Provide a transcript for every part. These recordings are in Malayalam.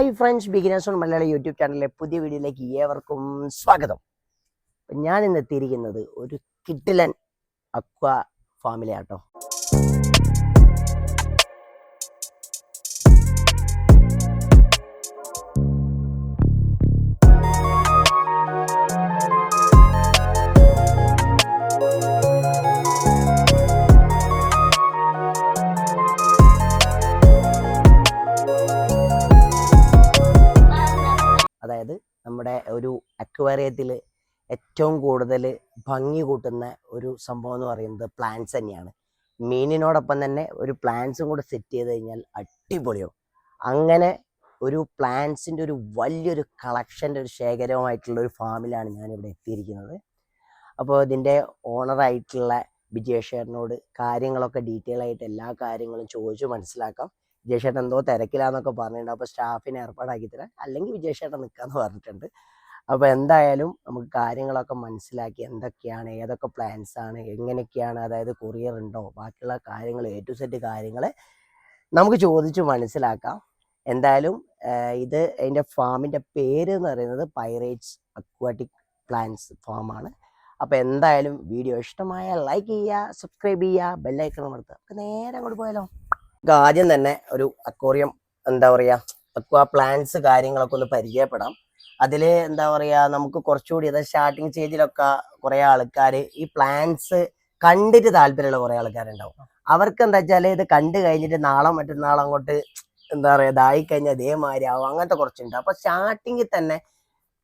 Hi friends beginners on Malayali YouTube ചാനലിലെ പുതിയ വീഡിയോയിലേക്ക് ഏവർക്കും സ്വാഗതം. ഞാൻ ഇന്ന് എത്തിയിരിക്കുന്നത് ഒരു കിട്ടിലൻ അക്വ ഫാമിലിയാട്ടോ അതായത് നമ്മുടെ ഒരു അക്വേറിയത്തിൽ ഏറ്റവും കൂടുതൽ ഭംഗി കൂട്ടുന്ന ഒരു സംഭവം എന്ന് പറയുന്നത് പ്ലാന്റ്സ് തന്നെയാണ്. മീനിനോടൊപ്പം തന്നെ ഒരു പ്ലാന്റ്സും കൂടെ സെറ്റ് ചെയ്ത് കഴിഞ്ഞാൽ അടിപൊളിയാവും. അങ്ങനെ ഒരു പ്ലാന്റ്സിന്റെ ഒരു വലിയൊരു കളക്ഷന്റെ ഒരു ശേഖരവുമായിട്ടുള്ള ഒരു ഫാമിലാണ് ഞാനിവിടെ എത്തിയിരിക്കുന്നത്. അപ്പോൾ ഇതിന്റെ ഓണറായിട്ടുള്ള വിജയശേഖരനോട് കാര്യങ്ങളൊക്കെ ഡീറ്റെയിൽ ആയിട്ട് എല്ലാ കാര്യങ്ങളും ചോദിച്ചു മനസ്സിലാക്കാം. വിജയശേട്ടൻ എന്തോ തിരക്കിലാന്നൊക്കെ പറഞ്ഞിട്ടുണ്ട്. അപ്പോൾ സ്റ്റാഫിനെ ഏർപ്പാടാക്കി തരാം അല്ലെങ്കിൽ വിജയശേട്ടൻ നിൽക്കാന്ന് പറഞ്ഞിട്ടുണ്ട്. അപ്പോൾ എന്തായാലും നമുക്ക് കാര്യങ്ങളൊക്കെ മനസ്സിലാക്കി എന്തൊക്കെയാണ് ഏതൊക്കെ പ്ലാൻസ് ആണ് എങ്ങനെയൊക്കെയാണ് അതായത് കൊറിയർ ഉണ്ടോ ബാക്കിയുള്ള കാര്യങ്ങൾ എ ടു സെറ്റ് കാര്യങ്ങൾ നമുക്ക് ചോദിച്ചു മനസ്സിലാക്കാം. എന്തായാലും ഇത് അതിന്റെ ഫാമിന്റെ പേര് എന്ന് പറയുന്നത് പൈറേറ്റ്സ് അക്വാട്ടിക് പ്ലാന്റ്സ് ഫാമാണ് അപ്പോൾ എന്തായാലും വീഡിയോ ഇഷ്ടമായ ലൈക്ക് ചെയ്യുക സബ്സ്ക്രൈബ് ചെയ്യുക ബെല്ലൈക്കൺ അമർത്തുക. നേരെ അങ്ങോട്ട് പോയാലോ? നമുക്ക് ആദ്യം തന്നെ ഒരു അക്വോറിയം എന്താ പറയുക അക്വാ പ്ലാന്റ്സ് കാര്യങ്ങളൊക്കെ ഒന്ന് പരിചയപ്പെടാം. അതിൽ എന്താ പറയുക നമുക്ക് കുറച്ചുകൂടി അതായത് സ്റ്റാർട്ടിങ് സ്റ്റേജിലൊക്കെ കുറേ ആൾക്കാർ ഈ പ്ലാന്റ്സ് കണ്ടിട്ട് താല്പര്യമുള്ള കുറേ ആൾക്കാരുണ്ടാവും. അവർക്ക് എന്താ വെച്ചാൽ ഇത് കണ്ടു കഴിഞ്ഞിട്ട് നാളെ മറ്റന്നാളെ അങ്ങോട്ട് എന്താ പറയുക ഇതായി കഴിഞ്ഞാൽ അതേമാതിരി ആവും. അങ്ങനത്തെ കുറച്ചുണ്ട്. അപ്പോൾ സ്റ്റാർട്ടിങ്ങിൽ തന്നെ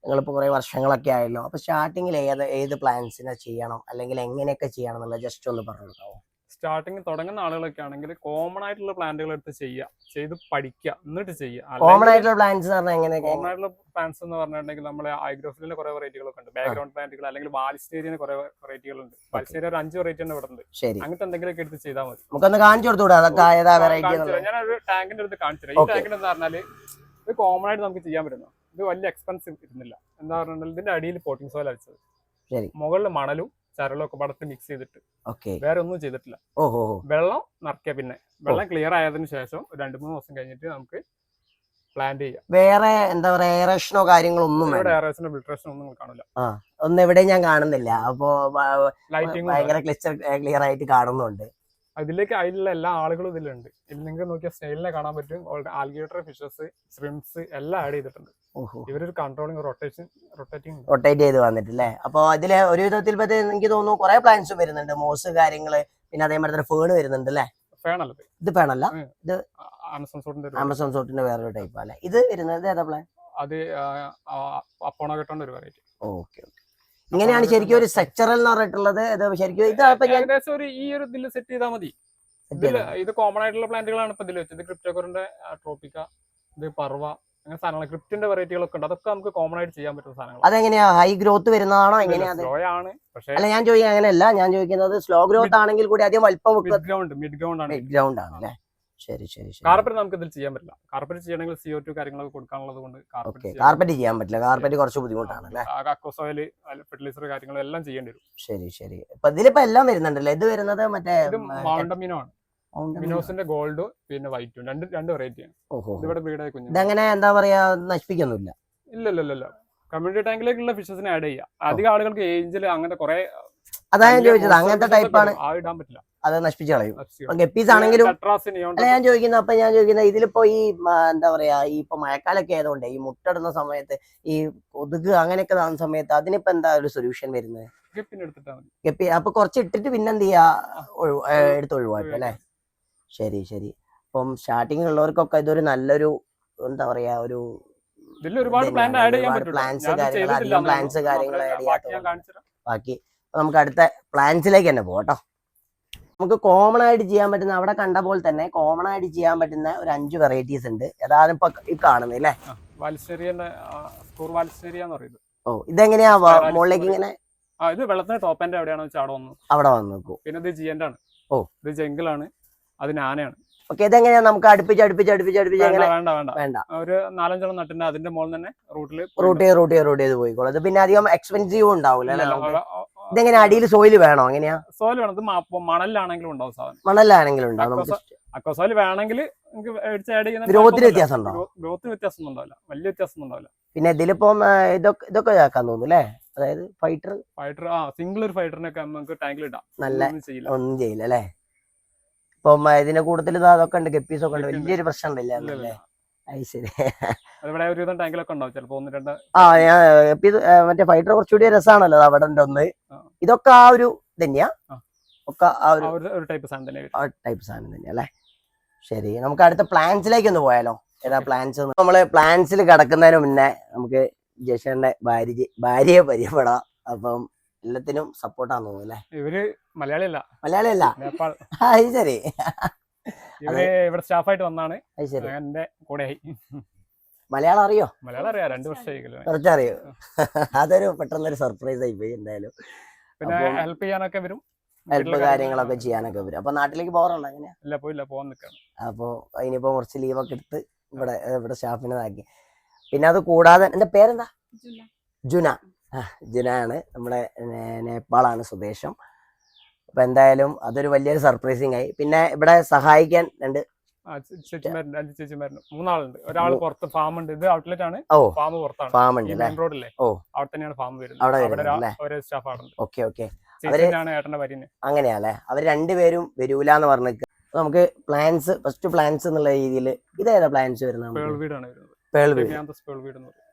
നിങ്ങളിപ്പോൾ കുറേ വർഷങ്ങളൊക്കെ ആയല്ലോ. അപ്പോൾ സ്റ്റാർട്ടിങ്ങിൽ ഏത് ഏത് പ്ലാന്റ്സിനെ ചെയ്യണം? അല്ലെങ്കിൽ എങ്ങനെയൊക്കെ ചെയ്യണം എന്നുള്ള ജസ്റ്റ് ഒന്ന് പറഞ്ഞിട്ടുണ്ടാവും സ്റ്റാർട്ടിങ് തുടങ്ങുന്ന ആളുകളൊക്കെ ആണെങ്കിൽ കോമൺ ആയിട്ടുള്ള പ്ലാന്റുകൾ എടുത്ത് ചെയ്യുക. ചെയ്ത് പഠിക്കുക. എന്നിട്ട് ചെയ്യുക. കോമൺ ആയിട്ടുള്ള പ്ലാന്റ്സ് കോമൺ ആയിട്ടുള്ള പ്ലാന്റ്സ് എന്ന് പറഞ്ഞിട്ടുണ്ടെങ്കിൽ നമ്മളെ ഐഗ്രോഫിലിന്റെ കുറെ വെറൈറ്റികളൊക്കെ ഉണ്ട്. ബാക്ക്ഗ്രൗണ്ട് പ്ലാന്റുകൾ അല്ലെങ്കിൽ ബാലിസ്റ്റേരിയന് കുറെ വെറൈറ്റികൾ ഉണ്ട് ബാലിസ്റ്റേരിയ ഒരു അഞ്ച് വെറൈറ്റി ഉണ്ട് ഇവിടെ ഉണ്ട് എന്തെങ്കിലും അങ്ങനത്തെ എന്തെങ്കിലുമൊക്കെ എടുത്ത് ചെയ്താൽ മതി. നമുക്കൊന്ന് കാണിച്ചു കൊടുത്തുകൂടാ അതൊക്കെ ഞാൻ ഒരു. ടാങ്കിന്റെ അടുത്ത് കാണിച്ചു ഈ. ടാങ്കിന്റെ എന്ന് പറഞ്ഞാൽ ഇത് കോമൺ ആയിട്ട് നമുക്ക് ചെയ്യാൻ പറ്റുന്നു? ഇത് വലിയ എക്സ്പെൻസീവ് ഇരുന്നില്ല. എന്താ പറഞ്ഞിട്ടുണ്ടെങ്കിൽ ഇതിന്റെ അടിയിൽ പോട്ടിംഗ് സോയിൽ അടിച്ചത്. മുകളിൽ മണലും ചരലും ഒക്കെ പടത്ത് മിക്സ് ചെയ്തിട്ട്. വേറെ ഒന്നും ചെയ്തിട്ടില്ല. ഓഹോ വെള്ളം നിറക്കുക പിന്നെ. വെള്ളം ക്ലിയർ ആയതിനു ശേഷം രണ്ടു മൂന്ന് ദിവസം കഴിഞ്ഞിട്ട് നമുക്ക് പ്ലാന്റ് ചെയ്യാം. വേറെ എന്താ പറയാ എയറേഷനോ കാര്യങ്ങളോ ഒന്നും എയറേഷനോ ഫിൽട്രേഷനോ ഒന്നും കാണില്ല. ഒന്നും എവിടെ ഞാൻ കാണുന്നില്ല. അപ്പോ ഭയങ്കര ക്ലിയർ ആയിട്ട് കാണുന്നുണ്ട്. ഇതിലേക്ക് അതിലുള്ള എല്ലാ ആളുകളും ഇതിലുണ്ട്. ഇതിൽ നിങ്ങൾക്ക് നോക്കിയാൽ സ്നെയിലിനെ കാണാൻ പറ്റും. ആൽഗേറ്റർ ഫിഷസ് ശ്രിംസ് എല്ലാം ആഡ് ചെയ്തിട്ടുണ്ട്. ഇവരൊരു കൺട്രോളിങ് റൊട്ടേഷൻ റൊട്ടേറ്റിംഗ് റൊട്ടേറ്റ് ചെയ്ത് വന്നിട്ടില്ലേ? അപ്പൊ അതിൽ ഒരു വിധത്തിൽ എനിക്ക് തോന്നുന്നു കുറെ പ്ലാന്റ്സ് വരുന്നുണ്ട്. മോസ് കാര്യങ്ങൾ പിന്നെ അതേമാതിരി തന്നെ ഫേൺ വരുന്നുണ്ട് അല്ലേ? ഫേണല്ല ഇത്. ആമസോൺ സോട്ടിന്റെ ആമസോൺ സോട്ടിന്റെ വേറൊരു ടൈപ്പ് അല്ലേ? ഇത് വരുന്നത് ഏതാ പ്ലാൻ അത് അപ്പോണോ കിട്ടേണ്ട ഒരു വെറൈറ്റി ഓക്കെ ഓക്കെ. ഇങ്ങനെയാണ് ശരിക്കും ഒരു സ്ട്രക്ചറൽ എന്ന് പറഞ്ഞിട്ടുള്ളത്. ഇത് ശരിക്കും ഇത് ഏകദേശം ഒരു ഈ ഒരു ഇതിൽ സെറ്റ് ചെയ്താൽ മതി. ഇത് കോമൺ ആയിട്ടുള്ള പ്ലാന്റുകളാണ് ഇപ്പൊ ഇതിൽ വെച്ചത്. ക്രിപ്റ്റോക്കറിന്റെ ട്രോപ്പിക്ക ഇത് പർവ അങ്ങനെ സാധനങ്ങൾ ക്രിപ്റ്റിന്റെ വെറൈറ്റികളൊക്കെ ഉണ്ട്. അതൊക്കെ നമുക്ക് കോമൺ ആയിട്ട് ചെയ്യാൻ പറ്റുന്ന സാധനങ്ങൾ അതെങ്ങനെയാ? ഹൈ ഗ്രോത്ത് വരുന്നതാണോ? എങ്ങനെയാണ് സ്ലോ ആണ്. പക്ഷേ അല്ല ഞാൻ ചോദിക്കുന്നത് അങ്ങനെയല്ല. ഞാൻ ചോദിക്കുന്നത് സ്ലോ ഗ്രോത്ത് ആണെങ്കിൽ കൂടി അധികം വലിപ്പം മിഡ് ഗ്രൗണ്ട് മിഡ് ഗ്രൗണ്ട് ആണ്. മിഡ് ഗ്രൗണ്ട് ആണ് അല്ലേ? ശരി ശരി കാർപ്പറ്റ് നമുക്ക് ഇതിൽ ചെയ്യാൻ പറ്റില്ല. കാർപ്പറ്റ് ചെയ്യണമെങ്കിൽ സിഒ ടു കാര്യങ്ങളൊക്കെ കൊടുക്കാനുള്ളത് കൊണ്ട് കാർപ്പറ്റ് ചെയ്യാൻ പറ്റില്ല. കാർപ്പറ്റ് കുറച്ച് ബുദ്ധിമുട്ടാണ് അല്ലേ? അക്കോസോയിൽ ഫെർട്ടിലൈസർ കാര്യങ്ങളും എല്ലാം ചെയ്യേണ്ടി വരും. ശരി ശരി. ഇപ്പൊ ഇതിലിപ്പോ എല്ലാം വരുന്നുണ്ടല്ലേ. ഇത് വരുന്നത് മറ്റേ മൗണ്ടമിനോണ് മിനോസിന്റെ ഗോൾഡ് പിന്നെ വൈറ്റും രണ്ട് രണ്ട് വെറൈറ്റിയാണ് ഓഹോ. ഇതിവിടെ ബ്രീഡായ കുഞ്ഞു ഇതെങ്ങനെ എന്താ പറയാ നശിപ്പിക്കൊന്നുമില്ല? ഇല്ല ഇല്ല ഇല്ല കമ്മ്യൂണിറ്റി ടാങ്കിലേക്കുള്ള ഫിഷസിനെ ആഡ് ചെയ്യാം. അധികം ആളുകൾക്ക് ഏഞ്ചൽ അങ്ങനത്തെ കുറെ അതായത് ചോദിച്ചത്. അങ്ങനത്തെ ടൈപ്പാണ് ആ ഇടാൻ പറ്റില്ല. അത് നശിപ്പിച്ച് കളയും. ഗപ്പീസ് ആണെങ്കിലും അല്ല ഞാൻ ചോദിക്കുന്നത് അപ്പൊ ഞാൻ ചോദിക്കുന്നത് ഇതിലിപ്പോ ഈ എന്താ പറയാ ഈ ഇപ്പൊ മഴക്കാലൊക്കെ ആയതുകൊണ്ട് ഈ മുട്ടടുന്ന സമയത്ത് ഈ കൊതുക് അങ്ങനെയൊക്കെ ആവുന്ന സമയത്ത് അതിനിപ്പോ എന്താ ഒരു സൊല്യൂഷൻ വരുന്നത്? പിന്നെ ഗപ്പി അപ്പൊ കുറച്ച് ഇട്ടിട്ട് പിന്നെന്ത് ചെയ്യാ എടുത്ത് ഒഴിവാക്കും അല്ലെ? ശരി ശരി. അപ്പം സ്റ്റാർട്ടിങ് ഉള്ളവർക്കൊക്കെ ഇതൊരു നല്ലൊരു എന്താ പറയാ ഒരു പ്ലാൻസ് ഒരുപാട് കാര്യങ്ങൾ, plants കാര്യങ്ങൾ ബാക്കി നമുക്ക് അടുത്ത പ്ലാൻസിലേക്ക് തന്നെ പോകട്ടോ നമുക്ക് കോമൺ ആയിട്ട് ചെയ്യാൻ പറ്റുന്ന അവിടെ കണ്ട പോലെ തന്നെ കോമൺ ആയിട്ട് ചെയ്യാൻ പറ്റുന്ന ഒരു അഞ്ച് വെറൈറ്റീസ് ഉണ്ട്. അതാണ് ഇപ്പൊ ഈ കാണുന്നത് അല്ലേ? ഓ ഇതെങ്ങനെയാ മുകളിലേക്ക് ഇങ്ങനെ? ആ ഇത് വെള്ളത്തിന്റെ ടോപ്പ് എൻഡ് എവിടെയാണെന്ന് വെച്ചാൽ അവിടെ വന്നു അവിടെ വന്ന് നോക്കൂ. പിന്നെ ഇത് ജിയന്റ് ആണ്. ഓ. ഇത് ജംഗിളാണ് അത് നാനയാണ്. ഓക്കെ ഇതെങ്ങനെയാ? നമുക്ക് അടുപ്പിച്ച് അടുപ്പിച്ച് അടുപ്പിച്ച് അടുപ്പിച്ച് വേണ്ട വേണ്ട വേണ്ട. ഒരു നാലഞ്ചെണ്ണം നട്ടിന്റെ അതിന്റെ മുകളിൽ തന്നെ റൂട്ടിൽ റൂട്ട് ചെയ്ത് റൂട്ട് ചെയ്ത് റൂട്ട് ചെയ്ത് പോയിക്കോളൂ. ഇത് പിന്നെ അധികം എക്സ്പെൻസീവ് ഉണ്ടാവില്ല? ഇതെങ്ങനെ അടിയിൽ സോയിൽ വേണോ? എങ്ങനെയാ? സോയിൽ വേണം. ഇത് മണലിലാണെങ്കിലും ഉണ്ടാവും സാധനം. മണലാണെങ്കിലും ഉണ്ടാവും അക്കോസോയിൽ വേണമെങ്കിൽ ഗ്രോത്തിന് വ്യത്യാസം ഉണ്ടോ ഗ്രോത്തിന് വ്യത്യാസം ഉണ്ടാവില്ല. വലിയ വ്യത്യാസം ഉണ്ടാവില്ല. പിന്നെ ഇതിലിപ്പം ഇതൊക്കെ ഇതൊക്കെ ആക്കാൻ തോന്നുന്നു അല്ലേ? അതായത് ഫൈറ്റർ ഫൈറ്റർ ആ സിംഗിൾ ഒരു ഫൈറ്ററിനൊക്കെ നമുക്ക് ടാങ്കിൽ ഇടാം. നല്ല ഒന്നും ചെയ്യില്ല. അല്ലേ? ഇപ്പം ഇതിന്റെ കൂടുതൽ അതൊക്കെ ഉണ്ട്. ഗപ്പീസ് ഒക്കെ ഉണ്ട്. വലിയൊരു പ്രശ്നം ഉണ്ടല്ലേ ആ മറ്റേ ഫൈറ്റർ കുറച്ചുകൂടി രസമാണല്ലോ അവിടെ ഒന്ന്. ഇതൊക്കെ ആ ഒരു തന്നെയാ. ഒക്കെ ആ ഒരു ടൈപ്പ് സാധനം തന്നെയാ അല്ലേ? ശരി നമുക്ക് അടുത്ത പ്ലാൻസിലേക്ക് ഒന്ന് പോയാലോ? ഏതാ പ്ലാൻസ് നമ്മൾ പ്ലാൻസിൽ കിടക്കുന്നതിന് മുന്നേ നമുക്ക് ജഷന്റെ ഭാര്യ ഭാര്യയെ പരിചയപ്പെടാം. അപ്പം എല്ലാത്തിനും സപ്പോർട്ടാന്ന് തോന്നുന്നു അല്ലേ? ഇവർ മലയാളിയല്ല. മലയാളിയല്ല. ശരി. ഇവർ ഇവിടെ സ്റ്റാഫായിട്ട് വന്നാണ്. എന്റെ കൂടെ മലയാളം അറിയോ? മലയാളം അറിയാം. രണ്ടു വർഷമായി. കുറച്ചറിയോ അതൊരു പെട്ടെന്നൊരു സർപ്രൈസ് ആയി പോയി എന്തായാലും. പിന്നെ ഹെൽപ്പ് ചെയ്യാനൊക്കെ വരും. ഹെൽപ്പ് കാര്യങ്ങളൊക്കെ ചെയ്യാനൊക്കെ വരും. അപ്പൊ നാട്ടിലേക്ക് പോകാറുണ്ടോ അങ്ങനെ? ഇല്ല പോയില്ല. പോകാൻ നിൽക്കാണ് അപ്പോ ഇനിയിപ്പോ കുറച്ച് ലീവൊക്കെ എടുത്ത് ഇവിടെ ഇവിടെ സ്റ്റാഫിനെ ആക്കി പിന്നെ അത് കൂടാതെ എന്റെ പേരെന്താ? ജുന. ജുന. ആണ് നമ്മുടെ നേപ്പാളാണ് സ്വദേശം. അപ്പൊ എന്തായാലും അതൊരു വലിയൊരു സർപ്രൈസിങ് ആയി. പിന്നെ ഇവിടെ സഹായിക്കാൻ രണ്ട് മൂന്നാളുണ്ട്. ഒരാൾ പുറത്ത് ഫാം ഉണ്ട്. ഇത് ഔട്ട്ലെറ്റ് ആണ് ഫാം പുറത്താണ്. ഫാം ഉണ്ട് മെയിൻ റോഡില്ലേ ഓ. അവിടെ തന്നെയാണ് ഫാം വരുന്നത്. ഒരു സ്റ്റാഫ് ആണ്. Okay okay. ഭാര്യന് അങ്ങനെയാല്ലേ അവർ രണ്ടുപേരും വരൂല എന്ന് പറഞ്ഞിട്ട് നമുക്ക് പ്ലാൻസ് ഫസ്റ്റ് പ്ലാൻസ് എന്നുള്ള രീതിയിൽ ഇതേതാ പ്ലാൻസ് വരുന്നത് പേൾ വീട്.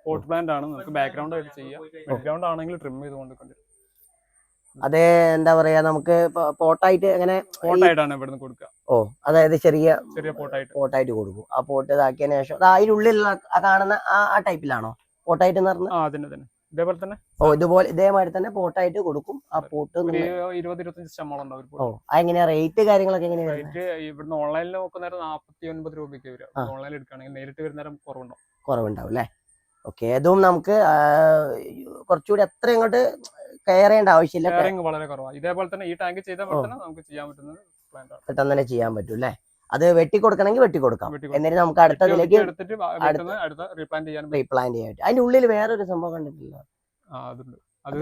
പോട്ട് പ്ലാന്റ് ആണ്. നമുക്ക് ബാക്ക്ഗ്രൗണ്ട് ആയിട്ട് ചെയ്യാം. ബാക്ക്ഗ്രൗണ്ട് ആണെങ്കിൽ ട്രിം ചെയ്ത് കൊണ്ടുവരും അത് എന്താ പറയാ നമുക്ക് പോട്ടായിട്ട് അങ്ങനെ പോട്ടായിട്ടാണ് ഇവിടുന്ന് കൊടുക്കുക. ഓ അതായത് ചെറിയ ചെറിയ പോട്ടായിട്ട്. പോട്ടായിട്ട് കൊടുക്കും. ആ പോട്ട് ഇതാക്കിയതിന് ശേഷം അത് അതിനുള്ളിലുള്ള ആ കാണുന്ന ആ ആ ടൈപ്പിലാണോ? പോട്ടായിട്ട് എന്ന് പറഞ്ഞ? ആ അതിന്റെ തന്നെ ഇതേപോലെ തന്നെ? ഓ ഇതുപോലെ ഇതേമാതിരി തന്നെ പോട്ടായിട്ട് കൊടുക്കും ആ പോട്ട് ഇരുപത് ഇരുപത്തഞ്ച് ശമ്പളം ഉണ്ടാവും ഓ അതെങ്ങനെയാ റേറ്റ് കാര്യങ്ങളൊക്കെ എങ്ങനെയാ റേറ്റ് ഇവിടുന്ന് ഓൺലൈനിൽ നോക്കുന്നേരം നാപ്പത്തി ഒൻപത് രൂപയ്ക്ക് വരും. ഓൺലൈനിൽ എടുക്കുകയാണെങ്കിൽ നേരിട്ട് വരുന്നേരം കുറവുണ്ടാവും. കുറവുണ്ടാവും അല്ലേ? ഓക്കെ അതും നമുക്ക് കുറച്ചുകൂടി എത്ര ഇങ്ങോട്ട് കെയർ ചെയ്യേണ്ട ആവശ്യമില്ല ഷെയറിങ് വളരെ കുറവാണ് ഇതേപോലെ തന്നെ ഈ ടാങ്ക് ചെയ്താൽ പോലെ നമുക്ക് ചെയ്യാൻ പറ്റുന്നത് പെട്ടെന്ന് തന്നെ ചെയ്യാൻ പറ്റും അല്ലേ? അത് വെട്ടി കൊടുക്കണമെങ്കിൽ വെട്ടി കൊടുക്കാം എന്നിട്ട് നമുക്ക് അടുത്തതിലേക്ക് അടുത്ത റീപ്ലാന്റ് ചെയ്യാൻ പറ്റും. റീപ്ലാന്റ് ചെയ്യാൻ പറ്റും. അതിന്റെ ഉള്ളിൽ വേറൊരു സംഭവം കണ്ടിട്ടില്ല. അത്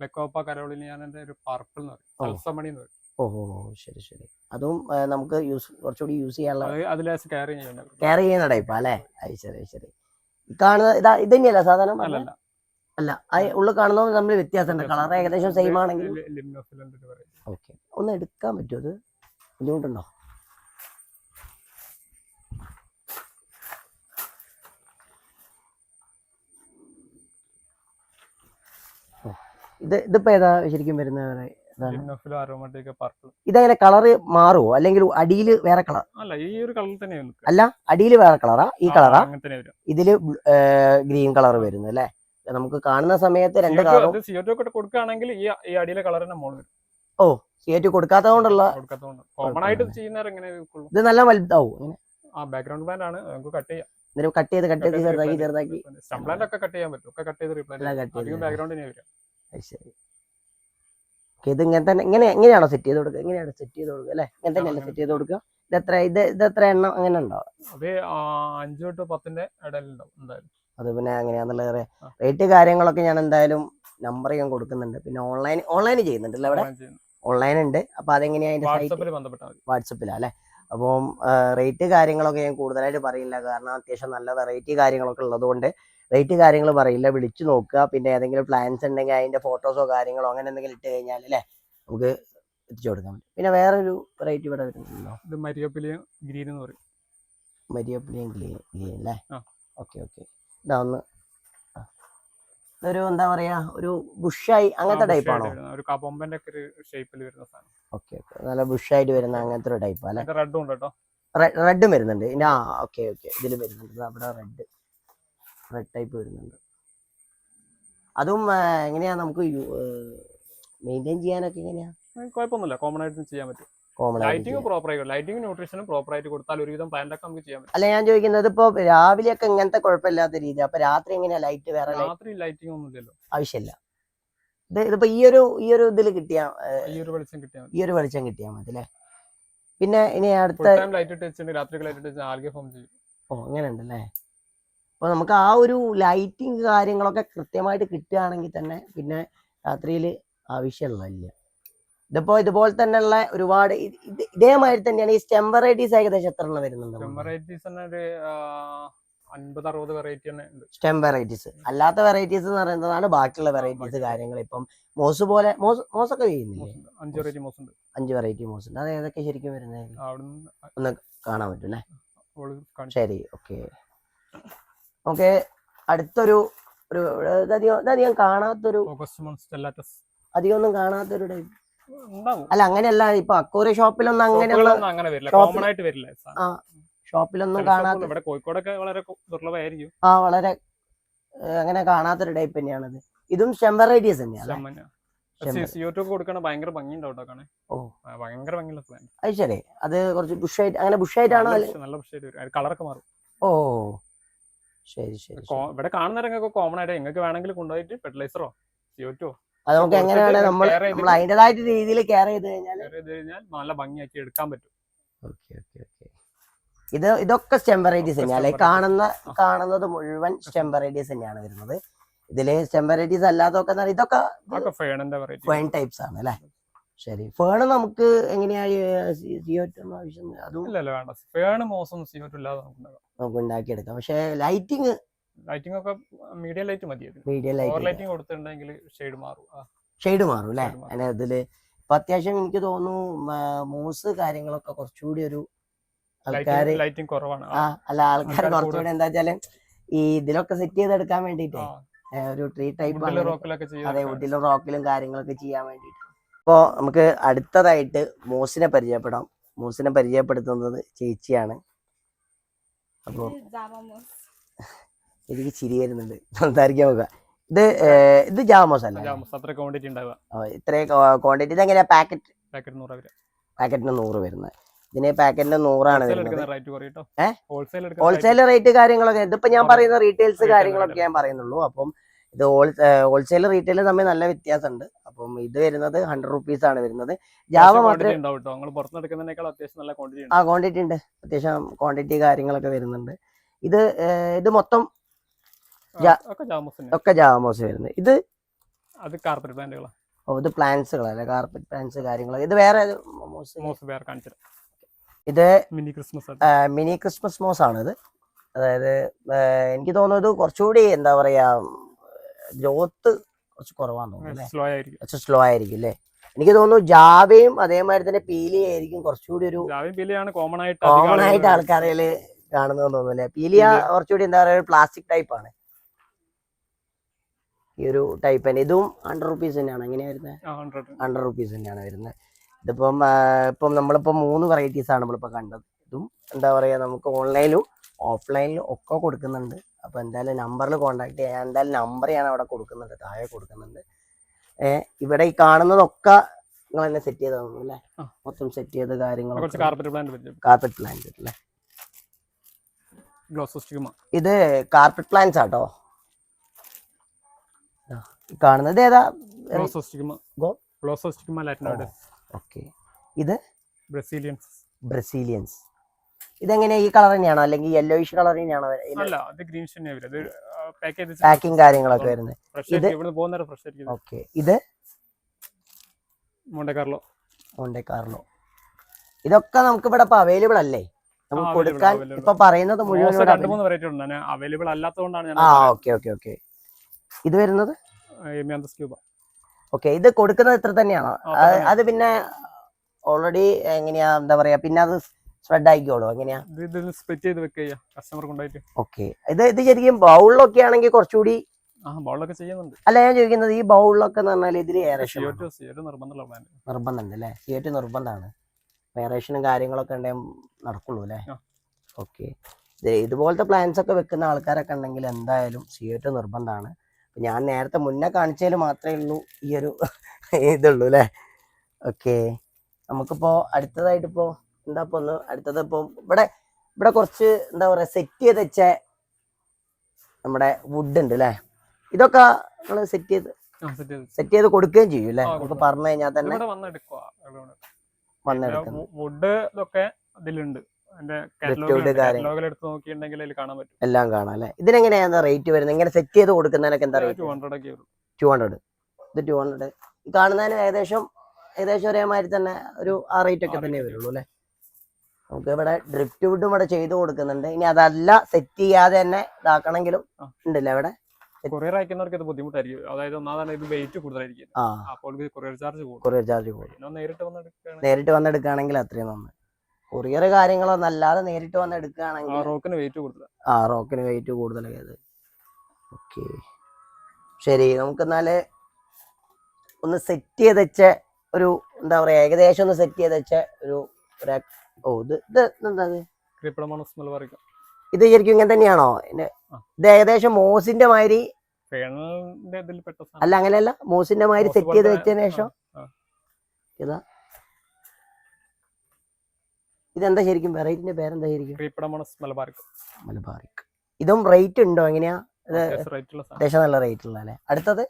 ബെക്കോപ്പ കരോളിനിയാനന്റെ ഒരു പർപ്പിൾ എന്ന് പറയും. ഓ. അൽസമണി പറയും. ഓ ഓ ഓ, ശരി ശരി. അതും നമുക്ക് യൂസ് കുറച്ചുകൂടി യൂസ് ചെയ്യാനുള്ള കെയർ ചെയ്യുന്ന ടൈപ്പാ അല്ലേ? അത് ശരി ശരി. കാണുന്ന ഇതാ ഇത് തന്നെയല്ല സാധാരണ അല്ല ആ. ഉള്ളിൽ കാണുന്ന തമ്മിൽ വ്യത്യാസമുണ്ട്. കളർ ഏകദേശം സെയിം ആണെങ്കിൽ. ഓക്കെ. ഒന്ന് എടുക്കാൻ പറ്റുമോ അത്? ബുദ്ധിമുട്ടുണ്ടോ? ഇത് ഇതിപ്പോ ഏതാ ശരിക്കും വരുന്ന ഇതങ്ങനെ കളറ് മാറുമോ അല്ലെങ്കിൽ അടിയിൽ വേറെ കളർ? അല്ല ഈ ഒരു കളർ തന്നെ. അല്ല അടിയിൽ വേറെ കളറാ? ഈ കളറാ? ഇതിൽ ഗ്രീൻ കളർ വരുന്നു അല്ലേ? നമുക്ക് കാണുന്ന സമയത്ത് രണ്ട് കളറും സിഒ ടു ഒക്കെ കൊടുക്കുകയാണെങ്കിൽ ഈ ഈ അടിയിലെ കളർ തന്നെ മോൾ വരും. സിയറ്റ് കൊടുക്കാത്തത് കൊണ്ടുള്ള കൊടുക്കാത്തതുകൊണ്ട്. കോമൺ ആയിട്ട് ചെയ്യുന്നവർ എങ്ങനെ വെക്കുള്ളൂ ഇത് നല്ല വലുതാവും. ഇങ്ങനെ. ആ ബാക്ക്ഗ്രൗണ്ട് പ്ലാന്റ് ആണ്. നമുക്ക് കട്ട് ചെയ്യാം. എന്നിട്ട് കട്ട് ചെയ്ത് കട്ട് ചെയ്ത് ചെറുതാക്കി ചെറുതാക്കി. സ്റ്റം പ്ലാന്റ് ഒക്കെ കട്ട് ചെയ്യാൻ പറ്റും. ഒക്കെ കട്ട് ചെയ്ത് റീപ്ലാന്റ് എല്ലാം cut ചെയ്ത് അധികം ബാക്ക്ഗ്രൗണ്ട് തന്നെ വരും അത് ശരി. ഓക്കേ, ഇത് ഇങ്ങനെ തന്നെ ഇങ്ങനെ എങ്ങനെയാണോ സെറ്റ് ചെയ്ത് കൊടുക്കുക എങ്ങനെയാണ് സെറ്റ് ചെയ്ത് കൊടുക്കുക അല്ലേ? ഇങ്ങനെ തന്നെയല്ലേ അങ്ങനെ. സെറ്റ് ചെയ്ത് കൊടുക്കുക ഇത് എത്ര ഇത് ഇത് എത്ര എണ്ണം അങ്ങനെ ഉണ്ടോ? അത് ആ, അഞ്ച് തൊട്ട് പത്തിന്റെ ഇടയിൽ ഉണ്ടാവും എന്തായാലും. അത് പിന്നെ അങ്ങനെയാന്നുള്ളത് റേറ്റ് കാര്യങ്ങളൊക്കെ ഞാൻ എന്തായാലും നമ്പർ ഞാൻ കൊടുക്കുന്നുണ്ട്. പിന്നെ ഓൺലൈൻ ഓൺലൈൻ ചെയ്യുന്നുണ്ടല്ലോ അവിടെ? ഓൺലൈൻ ഉണ്ട്. അപ്പൊ അതെങ്ങനെയാ അതിന്റെ വാട്സപ്പിലാ അല്ലേ? അപ്പം റേറ്റ് കാര്യങ്ങളൊക്കെ ഞാൻ കൂടുതലായിട്ട് പറയില്ല. കാരണം അത്യാവശ്യം നല്ല വെറൈറ്റി കാര്യങ്ങളൊക്കെ ഉള്ളതുകൊണ്ട് റേറ്റ് കാര്യങ്ങൾ പറയില്ല. വിളിച്ചു നോക്കുക. പിന്നെ ഏതെങ്കിലും പ്ലാൻസ് ഉണ്ടെങ്കിൽ അതിന്റെ ഫോട്ടോസോ കാര്യങ്ങളോ അങ്ങനെ എന്തെങ്കിലും ഇട്ട് കഴിഞ്ഞാൽ അല്ലേ? നമുക്ക് എത്തിച്ചു കൊടുക്കാം പറ്റും. പിന്നെ വേറൊരു വെറൈറ്റി ഇവിടെ വരുന്നുണ്ടല്ലോ ഇത് മരിയപ്പിലിയും ഗ്രീൻ എന്ന് പറയും. മരിയപ്ലിയൻ ഗ്രീൻ ഗ്രീൻ അല്ലേ. ഓക്കെ ഓക്കെ ഇതാ ഒന്ന് ആ. ഇതൊരു എന്താ പറയാ ഒരു ബുഷായി അങ്ങനത്തെ ടൈപ്പ് ആണോ ഒരു കബൊമ്പന്റെ ഒക്കെ ഒരു ഷേപ്പിൽ വരുന്ന സാധനം. Okay okay. നല്ല ബുഷായിട്ട് വരുന്ന അങ്ങനത്തെ ഒരു ടൈപ്പ് അല്ലേ? റെഡും ഉണ്ട് കേട്ടോ റെഡും വരുന്നുണ്ട്. ആ ഓക്കെ ഓക്കെ. ഇതിൽ വരുന്നുണ്ട്. അവിടെ റെഡ് റെഡ് ടൈപ്പ് വരുന്നുണ്ട്. അതും എങ്ങനെയാ നമുക്ക് മെയിന്റെയിൻ ചെയ്യാനൊക്കെ എങ്ങനെയാ? കുഴപ്പമൊന്നുമില്ല. കോമൺ ആയിട്ട് ചെയ്യാൻ പറ്റും. ലൈറ്റിംഗ് പ്രോപ്പർ ആയിട്ട് ലൈറ്റിംഗ് ന്യൂട്രീഷനും പ്രോപ്പർ ആയിട്ട് കൊടുത്താൽ ഒരുവിധം പ്ലാന്റ് ഒക്കെ നമുക്ക് ചെയ്യാൻ പറ്റും. അല്ല ഞാൻ ചോദിക്കുന്നത് ഇപ്പൊ രാവിലെയൊക്കെ ഇങ്ങനത്തെ കുഴപ്പമില്ലാത്ത രീതി അപ്പൊ രാത്രി എങ്ങനെയാ ലൈറ്റ് വേറെ രാത്രി ലൈറ്റിംഗ് ഒന്നും ഇല്ലല്ലോ. ആവശ്യമില്ല. ഇത് ഇതിപ്പോ ഈ ഒരു ഈ ഒരു ഇതിൽ കിട്ടിയാ ഈ ഒരു വെളിച്ചം കിട്ടിയാൽ മതി. ഈ ഒരു വെളിച്ചം കിട്ടിയാൽ മതി അല്ലേ? പിന്നെ ഇനി അടുത്ത ലൈറ്റ് ടച്ച് രാത്രി ലൈറ്റ് ഇട്ട് ആൽഗെ ഫോം ചെയ്യും. ഓ അങ്ങനെ ഉണ്ടല്ലേ അപ്പൊ നമുക്ക് ആ ഒരു ലൈറ്റിംഗ് കാര്യങ്ങളൊക്കെ കൃത്യമായിട്ട് കിട്ടുകയാണെങ്കിൽ തന്നെ പിന്നെ രാത്രിയിൽ ആവശ്യമുള്ളതില്ല. ഇതിപ്പോ ഇതുപോലെ തന്നെയുള്ള ഒരുപാട് ഇത് ഇത് ഇതേമാതിരി തന്നെയാണ് ഈ സ്റ്റെം വെറൈറ്റീസ് ഏകദേശം എത്ര എണ്ണം വരുന്നുണ്ട് വെറൈറ്റീസ് അൻപത് അറുപത് വെറൈറ്റി ഉണ്ട്. സ്റ്റെം വെറൈറ്റീസ് അല്ലാത്ത വെറൈറ്റീസ് എന്ന് പറയുന്നതാണ് ബാക്കിയുള്ള വെറൈറ്റീസ് കാര്യങ്ങൾ. ഇപ്പം മോസ് പോലെ മോസ് മോസൊക്കെ ചെയ്യുന്നില്ലേ. അഞ്ച് വെറൈറ്റി മോസ് ഉണ്ട്. അഞ്ച് വെറൈറ്റി മോസ് ഉണ്ട്. അത് ഏതൊക്കെ ശരിക്കും വരുന്നത്? ഒന്ന് കാണാൻ പറ്റും അല്ലേ ശരി ഓക്കെ. ഓക്കെ അടുത്തൊരു ഒരു ഇതധികം ഇതധികം കാണാത്തൊരു അധികം ഒന്നും കാണാത്തൊരു type. അല്ല അങ്ങനെയല്ല ഇപ്പൊ അക്കൂറി ഷോപ്പിലൊന്നും അങ്ങനെ വരില്ല. കോമൺ ആയിട്ട് വരില്ല ഷോപ്പിലൊന്നും കാണാത്ത ഇവിടെ കോഴിക്കോടൊക്കെ വളരെ ദുർലഭമായിരിക്കും. ആ വളരെ അങ്ങനെ കാണാത്തൊരു ടൈപ്പ് തന്നെയാണിത്. ഇതും സ്റ്റെം വെറൈറ്റീസ് തന്നെയാണ് കൊടുക്കണ ഭയങ്കര ഭംഗിയുണ്ടാവും ഓ. ആ, ഭയങ്കര ഭംഗിയുള്ള പ്ലാന്റ് അത് ശരി. അത് കുറച്ച് ബുഷായിട്ട് അങ്ങനെ ബുഷായിട്ടാണോ നല്ല ബുഷായിട്ട് കളറൊക്കെ മാറും. ഓ ശരി ശരി ഇവിടെ കാണുന്ന കോമൺ ആയിട്ട് നിങ്ങൾക്ക് വേണമെങ്കിൽ കൊണ്ടുപോയിട്ട് ഫെർട്ടിലൈസറോ സിയോറ്റോ അത് നമുക്ക് എങ്ങനെയാണ് നമ്മൾ നമ്മൾ അതിന്റെതായിട്ട് രീതിയിൽ കെയർ ചെയ്ത് കഴിഞ്ഞാൽ നല്ല ഭംഗിയാക്കി എടുക്കാൻ പറ്റും. ഓക്കെ ഓക്കെ ഓക്കെ ഇത് ഇതൊക്കെ സ്റ്റെം വെറൈറ്റീസ് തന്നെയാണ് stem കാണുന്ന കാണുന്നത് മുഴുവൻ സ്റ്റെം വെറൈറ്റീസ് തന്നെയാണ് വരുന്നത്. ഇതിൽ സ്റ്റെം വെറൈറ്റീസ് അല്ലാതൊക്കെ എന്ന് ഇതൊക്കെ ഫേൺ ടൈപ്സ് ആണ് അല്ലേ? ശരി. നമുക്ക് എങ്ങനെയാ ഫേണ് സിഒ ടു നമുക്ക് ഉണ്ടാക്കാം. നമുക്ക് ഉണ്ടാക്കിയെടുക്കാം. പക്ഷെ ലൈറ്റിങ് ലൈറ്റിംഗ് ഒക്കെ മീഡിയം ലൈറ്റ് മതി മീഡിയം ഓവർ ലൈറ്റ് ലൈറ്റിംഗ് കൊടുത്തിട്ടുണ്ടെങ്കിൽ ഷെയ്ഡ് മാറും. ആ, ഷെയ്ഡ് മാറും അല്ലേ? Shade മാറും. അതിന് ഇതിൽ ഇപ്പൊ അത്യാവശ്യം എനിക്ക് തോന്നുന്നു മൂസ് കാര്യങ്ങളൊക്കെ കുറച്ചുകൂടി ഒരു ആൾക്കാര് ലൈറ്റിംഗ് ലൈറ്റിംഗ് കുറവാണ്. ആ. അല്ല ആൾക്കാർ ആൾക്കാര് കുറച്ചുകൂടി എന്താ വെച്ചാൽ ഈ ഇതിലൊക്കെ സെറ്റ് ചെയ്തെടുക്കാൻ വേണ്ടിട്ട് ഒരു ട്രീ ടൈപ്പ് ആണ് റോക്കിലൊക്കെ അതെ ചെയ്യാൻ വുഡിലും റോക്കിലും കാര്യങ്ങളൊക്കെ ചെയ്യാൻ വേണ്ടിട്ട് അപ്പോ നമുക്ക് അടുത്തതായിട്ട് മൂസിനെ പരിചയപ്പെടാം. മൂസിനെ പരിചയപ്പെടുത്തുന്നത് ചേച്ചിയാണ്. അപ്പോ എനിക്ക് ചിരി വരുന്നുണ്ട്. സംസാരിക്കാൻ നോക്കുക. ഇത് ഇത് ജാമോസ് അല്ല? അത്ര ക്വാണ്ടിറ്റി ഉണ്ടാവുക. ഇത്രയും ക്വാണ്ടിറ്റി ഇതെങ്ങനെയാ പാക്കറ്റ് പാക്കറ്റ് നൂറ് വരെ പാക്കറ്റിന് നൂറ് വരുന്നത്. ഇതിന് പാക്കറ്റിന് നൂറാണ് ഹോൾസെയിൽ റേറ്റ് കാര്യങ്ങളൊക്കെ ഇതിപ്പോ ഞാൻ. പറയുന്ന റീറ്റെയിൽസ് കാര്യങ്ങളൊക്കെ ഞാൻ പറയുന്നുള്ളൂ. അപ്പം ഇത് ഹോൾസെയിൽ റീറ്റെയിൽ തമ്മിൽ നല്ല വ്യത്യാസമുണ്ട്. അപ്പം ഇത് വരുന്നത് ഹൺഡ്രഡ് റുപ്പീസ് ആണ് വരുന്നത്. ജാവ മാത്രം ആ ക്വാണ്ടിറ്റി ഉണ്ട്. അത്യാവശ്യം ക്വാണ്ടിറ്റി കാര്യങ്ങളൊക്കെ വരുന്നുണ്ട്. ഇത് ഇത് മൊത്തം ഒക്കെ ജാമസ് വരുന്നത്. ഇത് അത് കാർപ്പറ്റ് പ്ലാന്റുകളാണ് ഓ ഇത് പ്ലാന്റ്സുകളല്ലേ കാർപ്പറ്റ് പ്ലാന്റ്സ് കാര്യങ്ങളൊക്കെ ഇത് വേറെ ഇത് mini Christmas mini Christmas moss ആണ് ഇത് അതായത് എനിക്ക് തോന്നുന്നത് കുറച്ചുകൂടി എന്താ പറയാ ഗ്രോത്ത് കുറച്ച് കുറവാന്ന് തോന്നുന്നു സ്ലോ ആയിരിക്കും. കുറച്ച് സ്ലോ ആയിരിക്കും അല്ലേ? എനിക്ക് തോന്നുന്നു ജാവയും അതേമാതിരി തന്നെ പീലി ആയിരിക്കും കുറച്ചുകൂടി ഒരു കോമൺ ആയിട്ട് ആൾക്കാരിൽ കാണുന്നതെന്ന് തോന്നുന്നു അല്ലേ? Pilea pilea. കുറച്ചുകൂടി എന്താ പറയുക പ്ലാസ്റ്റിക് ടൈപ്പ് ആണ്. ഈ ഒരു ടൈപ്പ് തന്നെ ഇതും ഹൺഡ്രഡ് റുപ്പീസ് തന്നെയാണ്. എങ്ങനെയാ വരുന്നത്? 100. ഹൺഡ്രഡ് റുപ്പീസ് തന്നെയാണ് വരുന്നത്. ഇതിപ്പം ഇപ്പം നമ്മളിപ്പോൾ മൂന്ന് വെറൈറ്റീസ് ആണ് നമ്മളിപ്പോൾ കണ്ടത്. ഇതും എന്താ പറയുക നമുക്ക് ഓൺലൈനിലും ഓഫ്ലൈനിലും ഒക്കെ കൊടുക്കുന്നുണ്ട്. അപ്പോൾ എന്തായാലും നമ്പറിൽ കോൺടാക്ട് ചെയ്യാം എന്തായാലും നമ്പർ ഞാൻ അവിടെ കൊടുക്കുന്നുണ്ട് താഴെ കൊടുക്കുന്നുണ്ട്. ഇവിടെ ഈ കാണുന്നതൊക്കെ നിങ്ങൾ തന്നെ സെറ്റ് ചെയ്ത് തന്നു അല്ലേ. മൊത്തം സെറ്റ് ചെയ്ത് കാര്യങ്ങളൊക്കെ. കാർപ്പറ്റ് പ്ലാന്റ് കാർപ്പറ്റ് പ്ലാന്റ് അല്ലേ ഇത് കാർപ്പറ്റ് പ്ലാന്റ്സ് ആട്ടോ. കാണുന്നത്. ഏതാ? ഓക്കെ. ഇത്? ബ്രസീലിയൻസ് ബ്രസീലിയൻസ് ഇതെങ്ങനെ ഈ കളർ തന്നെയാണോ? അല്ലെങ്കിൽ യെല്ലോയിഷ് കളർ തന്നെയാണോ പാക്കിംഗ് കാര്യങ്ങളൊക്കെ വരുന്നത്. ഓക്കെ. ഇത്? മോണ്ടെ കാർലോ ഇതൊക്കെ നമുക്ക് ഇവിടെ അവൈലബിൾ അല്ലേ? നമുക്ക് കൊടുക്കാൻ. ഇപ്പൊ പറയുന്നത് മുഴുവൻ അവൈലബിൾ അല്ലാത്തതുകൊണ്ടാണ് ആ ഓക്കെ ഓക്കെ ഓക്കെ. ഇത് വരുന്നത്? എമിയാന്തസ് ക്യൂബ ഓക്കെ ഇത് കൊടുക്കുന്നത് ഇത്ര തന്നെയാണോ? അത് പിന്നെ ഓൾറെഡി എങ്ങനെയാ എന്താ പറയാ പിന്നെ അത് സ്പ്രെഡ് ആയിക്കോളൂ എങ്ങനെയാ? ഇത് ഇത് സ്പ്ലിറ്റ് ചെയ്ത് വെക്കുക കസ്റ്റമർ കൊണ്ടായിട്ട് ഓക്കെ. ഇത് ഇത് ശരിക്കും ബൗളിലൊക്കെ ആണെങ്കിൽ കുറച്ചുകൂടി ചെയ്യുന്നുണ്ട്. അല്ല ഞാൻ ചോദിക്കുന്നത് ഈ ബൗളിലൊക്കെ എന്ന് പറഞ്ഞാൽ ഇതിൽ നിർബന്ധമുണ്ട് അല്ലേ? സിയറ്റ് നിർബന്ധമാണ്. വേറേഷനും കാര്യങ്ങളൊക്കെ ഉണ്ടെങ്കിൽ നടക്കുള്ളൂ അല്ലേ. ഓക്കെ. ഇതുപോലത്തെ പ്ലാൻസ് ഒക്കെ വെക്കുന്ന ആൾക്കാരൊക്കെ ഉണ്ടെങ്കിൽ എന്തായാലും സിയേറ്റ് നിർബന്ധമാണ്. ഞാൻ നേരത്തെ മുന്നേ കാണിച്ചതിൽ മാത്രമേ ഉള്ളൂ ഈ ഒരു ഇതുള്ളൂ അല്ലേ? ഓക്കെ നമുക്കിപ്പോൾ അടുത്തതായിട്ട് ഇപ്പോൾ എന്താ ഇപ്പോൾ ഒന്ന് അടുത്തത് ഇപ്പോൾ ഇവിടെ ഇവിടെ കുറച്ച് എന്താ പറയുക സെറ്റ് ചെയ്ത് വെച്ച നമ്മുടെ വുഡ് ഉണ്ട് അല്ലേ? ഇതൊക്കെ നമ്മൾ സെറ്റ് ചെയ്ത് സെറ്റ് ചെയ്ത്. കൊടുക്കുകയും ചെയ്യും അല്ലേ? നമുക്ക് പറഞ്ഞു കഴിഞ്ഞാൽ തന്നെ വന്നെടുക്കും വുഡ് ഇതൊക്കെ ഇതിലുണ്ട് എല്ലാം കാണാം അല്ലേ? ഇതിനെങ്ങനെയാണ് റേറ്റ് വരുന്നത്? ഇങ്ങനെ സെറ്റ് ചെയ്ത് കൊടുക്കുന്നതിനൊക്കെ എന്താ to rate hundred two hundred ഇത് ടു ഹൺഡ്രഡ് കാണുന്നതിന് ഏകദേശം ഏകദേശം ഒരേമാതിരി തന്നെ ഒരു ആ റേറ്റ് ഒക്കെ തന്നെ വരുള്ളൂ അല്ലെ? നമുക്ക് ഇവിടെ ഡ്രിഫ്റ്റ് വുഡും ഇവിടെ ചെയ്ത് കൊടുക്കുന്നുണ്ട്. ഇനി അതല്ല സെറ്റ് ചെയ്യാതെ തന്നെ ഇതാക്കണമെങ്കിലും ഉണ്ടല്ലേ അവിടെ? കൊറിയർ അയക്കുന്നവർക്ക് ഇത് ബുദ്ധിമുട്ടായിരിക്കും. അതായത് ഒന്നാമതാണ് ഇത് വെയിറ്റ് കൂടുതലായിരിക്കും. അപ്പോൾ കൊറിയർ ചാർജ് കൂടും. കൊറിയർ ചാർജ് കൂടും. നേരിട്ട് വന്ന് എടുക്കുകയാണെങ്കിൽ നേരിട്ട് വന്ന് എടുക്കുകയാണെങ്കിൽ അത്രയും നന്ന് കൊറിയർ കാര്യങ്ങളൊന്നും അല്ലാതെ നേരിട്ട് വന്ന് എടുക്കുകയാണെങ്കിൽ ആ റോക്കിന് വെയിറ്റ് കൂടുതൽ ആ റോക്കിന് വെയിറ്റ് കൂടുതലായത് ഓക്കെ ശരി നമുക്ക് എന്നാൽ ഒന്ന് സെറ്റ് ചെയ്ത് വെച്ച ഒരു എന്താ പറയാ ഏകദേശം ഒന്ന് സെറ്റ് ചെയ്ത് വെച്ച ഒരു ഓ ഇത് ഇത് എന്താ ഇത്? ശരിക്കും ഇങ്ങനെ തന്നെയാണോ. ഇത് ഏകദേശം മോസിന്റെ മാതിരി. അല്ല അങ്ങനെയല്ല. മോസിന്റെ മാതിരി സെറ്റ് ചെയ്ത് വെച്ചതിന് ശേഷം? ഇതാ ഇതെന്താ ശരിക്കും വെറൈറ്റിന്റെ പേരെന്താ ശരിക്കും? മലബാറിക് ഇതും റേറ്റ് ഉണ്ടോ എങ്ങനെയാ? അത്യാവശ്യം നല്ല റേറ്റ് ഉള്ള അല്ലേ? അടുത്തത്?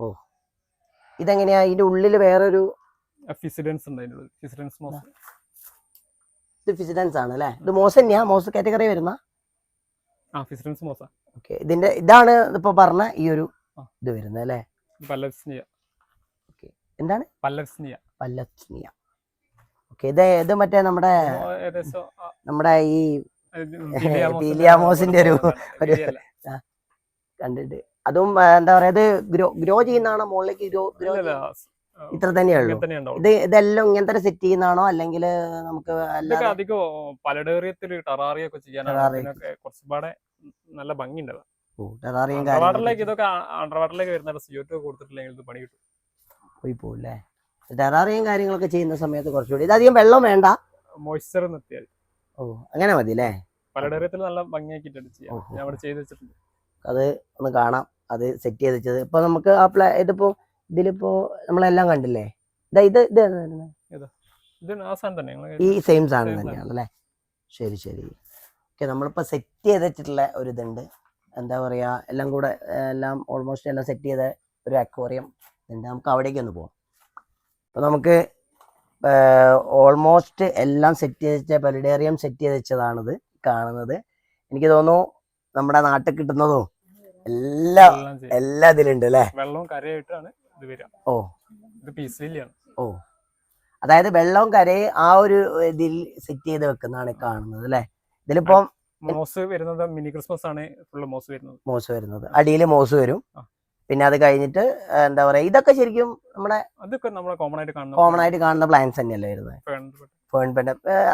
ഓ. ഇതെങ്ങനെയാ? ഇതിന്റെ ഉള്ളിൽ വേറൊരു ഇത് ഫിസിഡൻസ് ആണ് അല്ലേ? ഇത് മോസ് തന്നെയാ? മോസ് കാറ്റഗറി വരുന്ന? ഇതിന്റെ ഇതാണ് ഇപ്പൊ പറഞ്ഞ ഈ ഒരു ഇത് വരുന്നത് അല്ലേ? എന്താണ്? പല്ലസ്നിയ പല്ലസ്നിയ ഓക്കെ. ഇത് ഇത് മറ്റേ നമ്മുടെ നമ്മുടെ ഈ പീലിയാമോസിന്റെ ഒരു- ഒരു-. കണ്ടിട്ട്. അതും എന്താ പറയാ ഇത് ഗ്രോ ഗ്രോ ചെയ്യുന്നതാണോ? മുകളിലേക്ക് ഗ്രോ ഗ്രോ ഇത്ര തന്നെയുള്ളു ഇത് ഇതെല്ലാം ഇങ്ങനത്തെ സെറ്റ് ചെയ്യുന്നതാണോ? അല്ലെങ്കിൽ നമുക്ക് അധികം പലടേറിയത്തിൽ ടെറാറി ഒക്കെ ചെയ്യാനാണ് ടെറാറി. കുറച്ചുപാടെ നല്ല ഭംഗിയുണ്ട് അണ്ടർവാട്ടറിലേക്ക് ഇതൊക്കെ അണ്ടർവാട്ടറിലേക്ക് വരുന്ന സിഒ ടു കൊടുത്തിട്ടില്ലെങ്കിൽ ഇത് പണി കിട്ടും. പോയി പോകില്ലേ ടെറാറിയം കാര്യങ്ങളൊക്കെ ചെയ്യുന്ന സമയത്ത് കുറച്ചുകൂടി ഇതധികം വെള്ളം വേണ്ട. മോയ്സ്ചർ നിർത്തിയാൽ. ഓ അങ്ങനെ മതി അല്ലേ പലടേറിയത്തിൽ നല്ല ഭംഗിയാക്കിയിട്ടാണ് ചെയ്യാം. ഓഹോ. ഞാൻ അവിടെ ചെയ്ത് വെച്ചിട്ടുണ്ട്. അത് ഒന്ന് കാണാം. അത് സെറ്റ് ചെയ്ത് വെച്ചത്. ഇപ്പൊ നമുക്ക് ആ പ്ലാ ഇതിപ്പോ ഇതിലിപ്പോ നമ്മളെല്ലാം കണ്ടില്ലേ? ഇതാ ഇത് ഈ സെയിം സാധനം തന്നെയാണല്ലേ? ശരി ശരി. ഓക്കെ നമ്മളിപ്പോ സെറ്റ് ചെയ്ത് വെച്ചിട്ടുള്ള ഒരു ഇതുണ്ട്. എന്താ പറയാ എല്ലാം കൂടെ എല്ലാം ഓൾമോസ്റ്റ് എല്ലാം സെറ്റ് ചെയ്ത ഒരു അക്വോറിയം ഉണ്ട് നമുക്ക് അവിടേക്ക് ഒന്ന് പോവാം. അപ്പൊ നമുക്ക് ഓൾമോസ്റ്റ് എല്ലാം സെറ്റ് ചെയ്ത് വെച്ച പെലിഡേറിയം സെറ്റ് ചെയ്ത് വെച്ചതാണിത് കാണുന്നത്. എനിക്ക് തോന്നുന്നു നമ്മുടെ നാട്ടിൽ കിട്ടുന്നതോ? എല്ലാം എല്ലാം ഇതിലുണ്ട് അല്ലേ? വെള്ളവും കരയായിട്ടാണ് ഇത് വരിക. ഓ. ഇത് ഓ. അതായത് വെള്ളവും കരയും ആ ഒരു ഇതിൽ സെറ്റ് ചെയ്ത് വെക്കുന്നതാണ് കാണുന്നത് അല്ലേ? ഇതിലിപ്പം മോസ് വരുന്നത് മിനി ക്രിസ്മസ് ആണ് ഫുള്ള് മോസ് വരുന്നത്. മോസ് വരുന്നത്. അടിയിൽ മോസ് വരും. പിന്നെ അത് കഴിഞ്ഞിട്ട് എന്താ പറയാ ഇതൊക്കെ ശരിക്കും നമ്മുടെ അതൊക്കെ നമ്മളെ കോമൺ ആയിട്ട് കാണുന്ന കോമൺ ആയിട്ട് കാണുന്ന പ്ലാന്റ്സ് തന്നെയല്ലേ വരുന്നത്?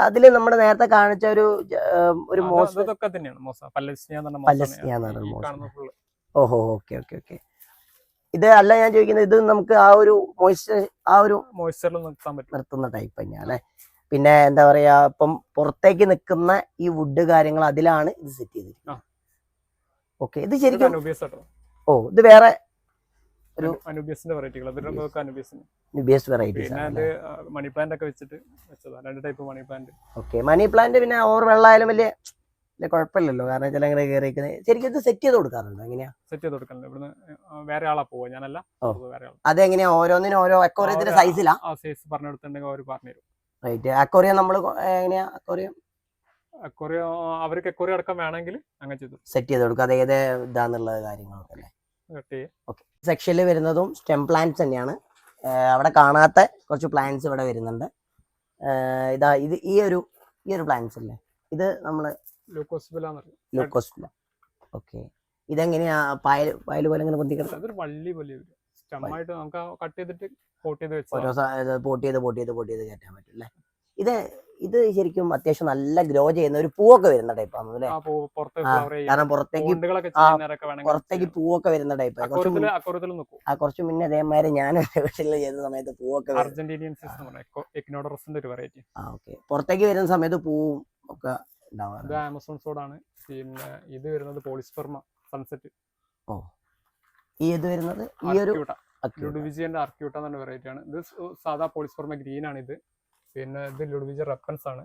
അതിൽ നമ്മുടെ അതിൽ നേരത്തെ കാണിച്ച ഒരു ഒരു മോസ് ഓഹോ ഓക്കെ ഓക്കെ ഓക്കെ. ഇത് അല്ല ഞാൻ ചോദിക്കുന്നത് ഇത് നമുക്ക് ആ ഒരു മോയ്സ്ചർ ആ ഒരു മോയ്സ്ചറിൽ നിർത്താൻ പറ്റും. നിർത്തുന്ന ടൈപ്പ് തന്നെയാണ് അല്ലേ പിന്നെ എന്താ പറയാ ഇപ്പം പുറത്തേക്ക് നിൽക്കുന്ന ഈ വുഡ് കാര്യങ്ങൾ അതിലാണ് ഇത് സെറ്റ്. ചെയ്തിരിക്കുന്നത്. ഓക്കെ ഇത് ശരിക്കും ഓ ഇത് വേറെ ഒരു- അനുബിയസിന്റെ വെറൈറ്റികൾ ബേസ് വെറൈറ്റീസ് മണി പ്ലാന്റ് ഒക്കെ വെച്ചിട്ട് വെച്ചതാ. രണ്ട് type money plant okay money plant പിന്നെ ഓവർ വെള്ളമായാലും വലിയ വലിയ കുഴപ്പമില്ലല്ലോ. കാരണം ചില അങ്ങനെ കയറിയിരിക്കുന്നത് ശരിക്കും ഇത് സെറ്റ് ചെയ്ത് കൊടുക്കാറുണ്ടോ? എങ്ങനെയാ? സെറ്റ് ചെയ്ത് കൊടുക്കണല്ലോ ഇവിടുന്ന് വേറെ ആളാ പോവാ ഞാനല്ല അതെങ്ങനെയാ? ഓരോന്നിനും ഓരോ അക്കോറിയത്തിന്റെ സൈസിലാ സൈസ് പറഞ്ഞു കൊടുത്തിട്ടുണ്ടെങ്കിൽ അവർ പറഞ്ഞു തരും. റൈറ്റ് അക്കോറിയം നമ്മൾ എങ്ങനെയാ? അക്കോറിയം അക്വറിയ അവർക്ക് എക്വറി അടക്കം വേണമെങ്കിൽ അങ്ങനെ ചെയ്തു സെറ്റ് ചെയ്ത് കൊടുക്കുക അത് ഏത് ഇതാന്നുള്ള കാര്യങ്ങളൊക്കെ അല്ലേ? സെക്ഷനിൽ വരുന്നതും സ്റ്റെം പ്ലാന്റ്സ് തന്നെയാണ്. അവിടെ കാണാത്ത കുറച്ച് പ്ലാന്റ്സ് ഇവിടെ വരുന്നുണ്ട്. ഇതാ ഇത് ഈ ഒരു ഈ ഒരു പ്ലാന്റ്സ് അല്ലേ ഇത് നമ്മൾ ലൂക്കോസിബില ഓക്കെ. ഇതെങ്ങനെയാ? പായൽ പായൽ പോലെ ഇങ്ങനെ വള്ളി പോലെ വരും. സ്റ്റമ്മായിട്ട് നമുക്ക് കട്ട് ചെയ്തിട്ട് പോട്ട് ചെയ്ത് പോട്ട് ചെയ്ത് പോട്ട് ചെയ്ത് പോട്ട് ചെയ്ത് കയറ്റാൻ പറ്റും അല്ലേ? ഇത് ഇത് ശരിക്കും അത്യാവശ്യം നല്ല ഗ്രോ ചെയ്യുന്ന ഒരു പൂവൊക്കെ വരുന്ന ടൈപ്പാണ് അല്ലേ? കാരണം പുറത്തേക്ക് പുറത്തേക്ക് പൂവൊക്കെ വരുന്ന ടൈപ്പ് ആ. കുറച്ച് മുന്നേ അതേമാതിരി ഞാൻ വീട്ടിൽ ചെയ്ത സമയത്ത് പൂവൊക്കെ പുറത്തേക്ക് വരുന്ന സമയത്ത് പൂവും ഒക്കെ ഇത് ഉണ്ടാവാറുണ്ട് ആമസോൺ സോഡാണ് പിന്നെ ഇത് വരുന്നത് പോളിസ്പെർമ സൺസെറ്റ്. ഓ. ഈ ഇത് വരുന്നത് ഈ ഒരു ലുഡുവിജിയന്റെ ആർക്യൂട്ട എന്ന വെറൈറ്റി ആണ്. ഇത് സാധാ പോളിസ്പെർമ ഗ്രീൻ ആണ് ഇത്. പിന്നെ ഇത് ലുഡ്വിജ് റെപ്പൻസ് ആണ്.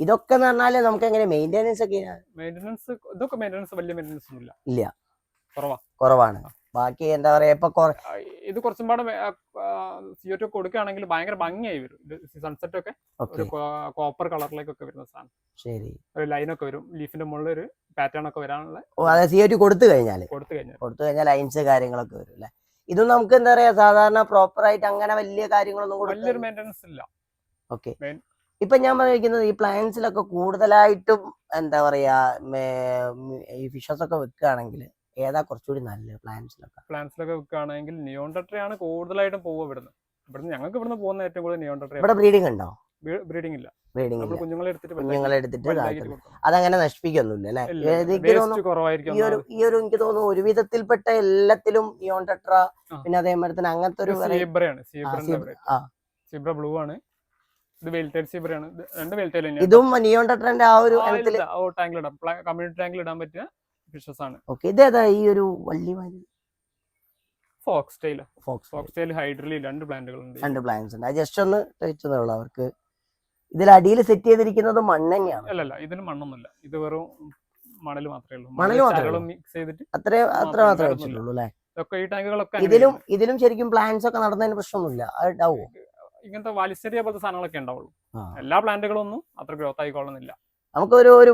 ഇതൊക്കെ എന്ന് പറഞ്ഞാൽ നമുക്ക് എങ്ങനെ മെയിന്റനൻസ് ഒക്കെ മെയിന്റനൻസ് ഇതൊക്കെ മെയിന്റനൻസ് വലിയ മെയിന്റനൻസ് ഒന്നും ഇല്ല. കുറവാ. കുറവാണ്. ബാക്കി എന്താ പറയാ ഇപ്പൊ ഇത് കുറച്ചും പാടെ ടു കൊടുക്കുകയാണെങ്കിൽ ഭയങ്കര ഭംഗിയായി വരും. സൺസെറ്റ് ഒക്കെ ഒരു കോപ്പർ കളറിലേക്കൊക്കെ വരുന്ന സാധനം. ശരി. ഒരു ലൈനൊക്കെ വരും. ലീഫിന്റെ മുകളിൽ ഒരു പാറ്റേൺ ഒക്കെ വരാനുള്ള ഓ അതെ കൊടുത്തു കഴിഞ്ഞാൽ കൊടുത്തു കഴിഞ്ഞാൽ കൊടുത്തു കഴിഞ്ഞാൽ ലൈൻസ് കാര്യങ്ങളൊക്കെ വരും അല്ലേ? ഇതും നമുക്ക് എന്താ പറയാ സാധാരണ പ്രോപ്പർ ആയിട്ട് അങ്ങനെ വലിയ കാര്യങ്ങളൊന്നും വലിയൊരു മെയിന്റെനൻസ് ഇല്ല. ഓക്കെ ഇപ്പൊ ഞാൻ പറഞ്ഞിരിക്കുന്നത് ഈ പ്ലാന്റ്സിലൊക്കെ കൂടുതലായിട്ടും എന്താ പറയാ ഈ ഫിഷസ് ഒക്കെ വെക്കുകയാണെങ്കിൽ ഏതാ കുറച്ചുകൂടി നല്ലത് പ്ലാന്റ്സിലൊക്കെ പ്ലാന്റ്സിലൊക്കെ വെക്കുകയാണെങ്കിൽ നിയോൺ കൂടുതലായിട്ടും പോവുക ഇവിടുന്ന്. ഇവിടുന്ന് ഞങ്ങൾക്ക് ഇവിടുന്ന് പോകുന്ന ഏറ്റവും കൂടുതൽ നിയോൺ ഇവിടെ ബ്രീഡിംഗ് ഉണ്ടോ? ബ്രീഡിംഗ് ഇല്ല. ബ്രീഡിംഗ് കുഞ്ഞുങ്ങളെ എടുത്തിട്ട് കുഞ്ഞുങ്ങളെ എടുത്തിട്ട് അതങ്ങനെ നശിപ്പിക്കൊന്നുമില്ല അല്ലെ? ഈ ഒരു ഈ ഒരു എനിക്ക് തോന്നുന്നു ഒരു വിധത്തിൽപ്പെട്ട എല്ലാത്തിലും നിയോൺ ടെട്ര പിന്നെ അതേമാതിരി തന്നെ അങ്ങനത്തെ ഒരു. സീബ്ര ബ്ലൂ ആണ്. ഇത് രണ്ട് വെൽറ്റൈൽ തന്നെയാണ്. ഇതും നിയോൺ ടെട്രന്റെ ആ ഒരു ഇനത്തിൽ ഓ ടാങ്കിൽ ഇടാം. കമ്മ്യൂണിറ്റി ടാങ്കിൽ ഇടാൻ പറ്റിയ ഫിഷസ് ആണ്. ഓക്കെ ഇതേതാ ഈ ഒരു വള്ളി മാതിരി? ഫോക്സ് ഫോക്സ് ഹൈഡ്രലി രണ്ട് പ്ലാന്റുകൾ ഉണ്ട് രണ്ട് പ്ലാന്റ്സ് ഉണ്ട്. അത് ജസ്റ്റ് ഒന്ന് അവർക്ക്. ഇതിൽ അടിയിൽ സെറ്റ് ചെയ്തിരിക്കുന്നത് മണ്ണെന്നെയാണ് ഇതിന് മണ്ണൊന്നുമില്ല. ഇത് വെറും മണൽ മാത്രമേ ഉള്ളൂ. മണൽ മാത്രമേ മിക്സ് ചെയ്തിട്ട് അത്രേ അത്ര മാത്രമേ മാത്രമേ വേറൊന്നുമില്ല. വെച്ചിട്ടുള്ളൂ അല്ലെ? ഈ ടാങ്കുകളൊക്കെ ഇതിലും ഇതിലും ശരിക്കും പ്ലാന്റ്സ് ഒക്കെ നടന്നതിന് പ്രശ്നമൊന്നുമില്ല. അത് ഉണ്ടാവോ ഇങ്ങനത്തെ വാലിസ്റ്റേരിയ പോലത്തെ സാധനങ്ങളൊക്കെ ഉണ്ടാവുള്ളൂ. എല്ലാ പ്ലാന്റുകളൊന്നും അത്ര ഗ്രോത്ത് ആയിക്കൊള്ളുന്നില്ല നമുക്കൊരു ഒരു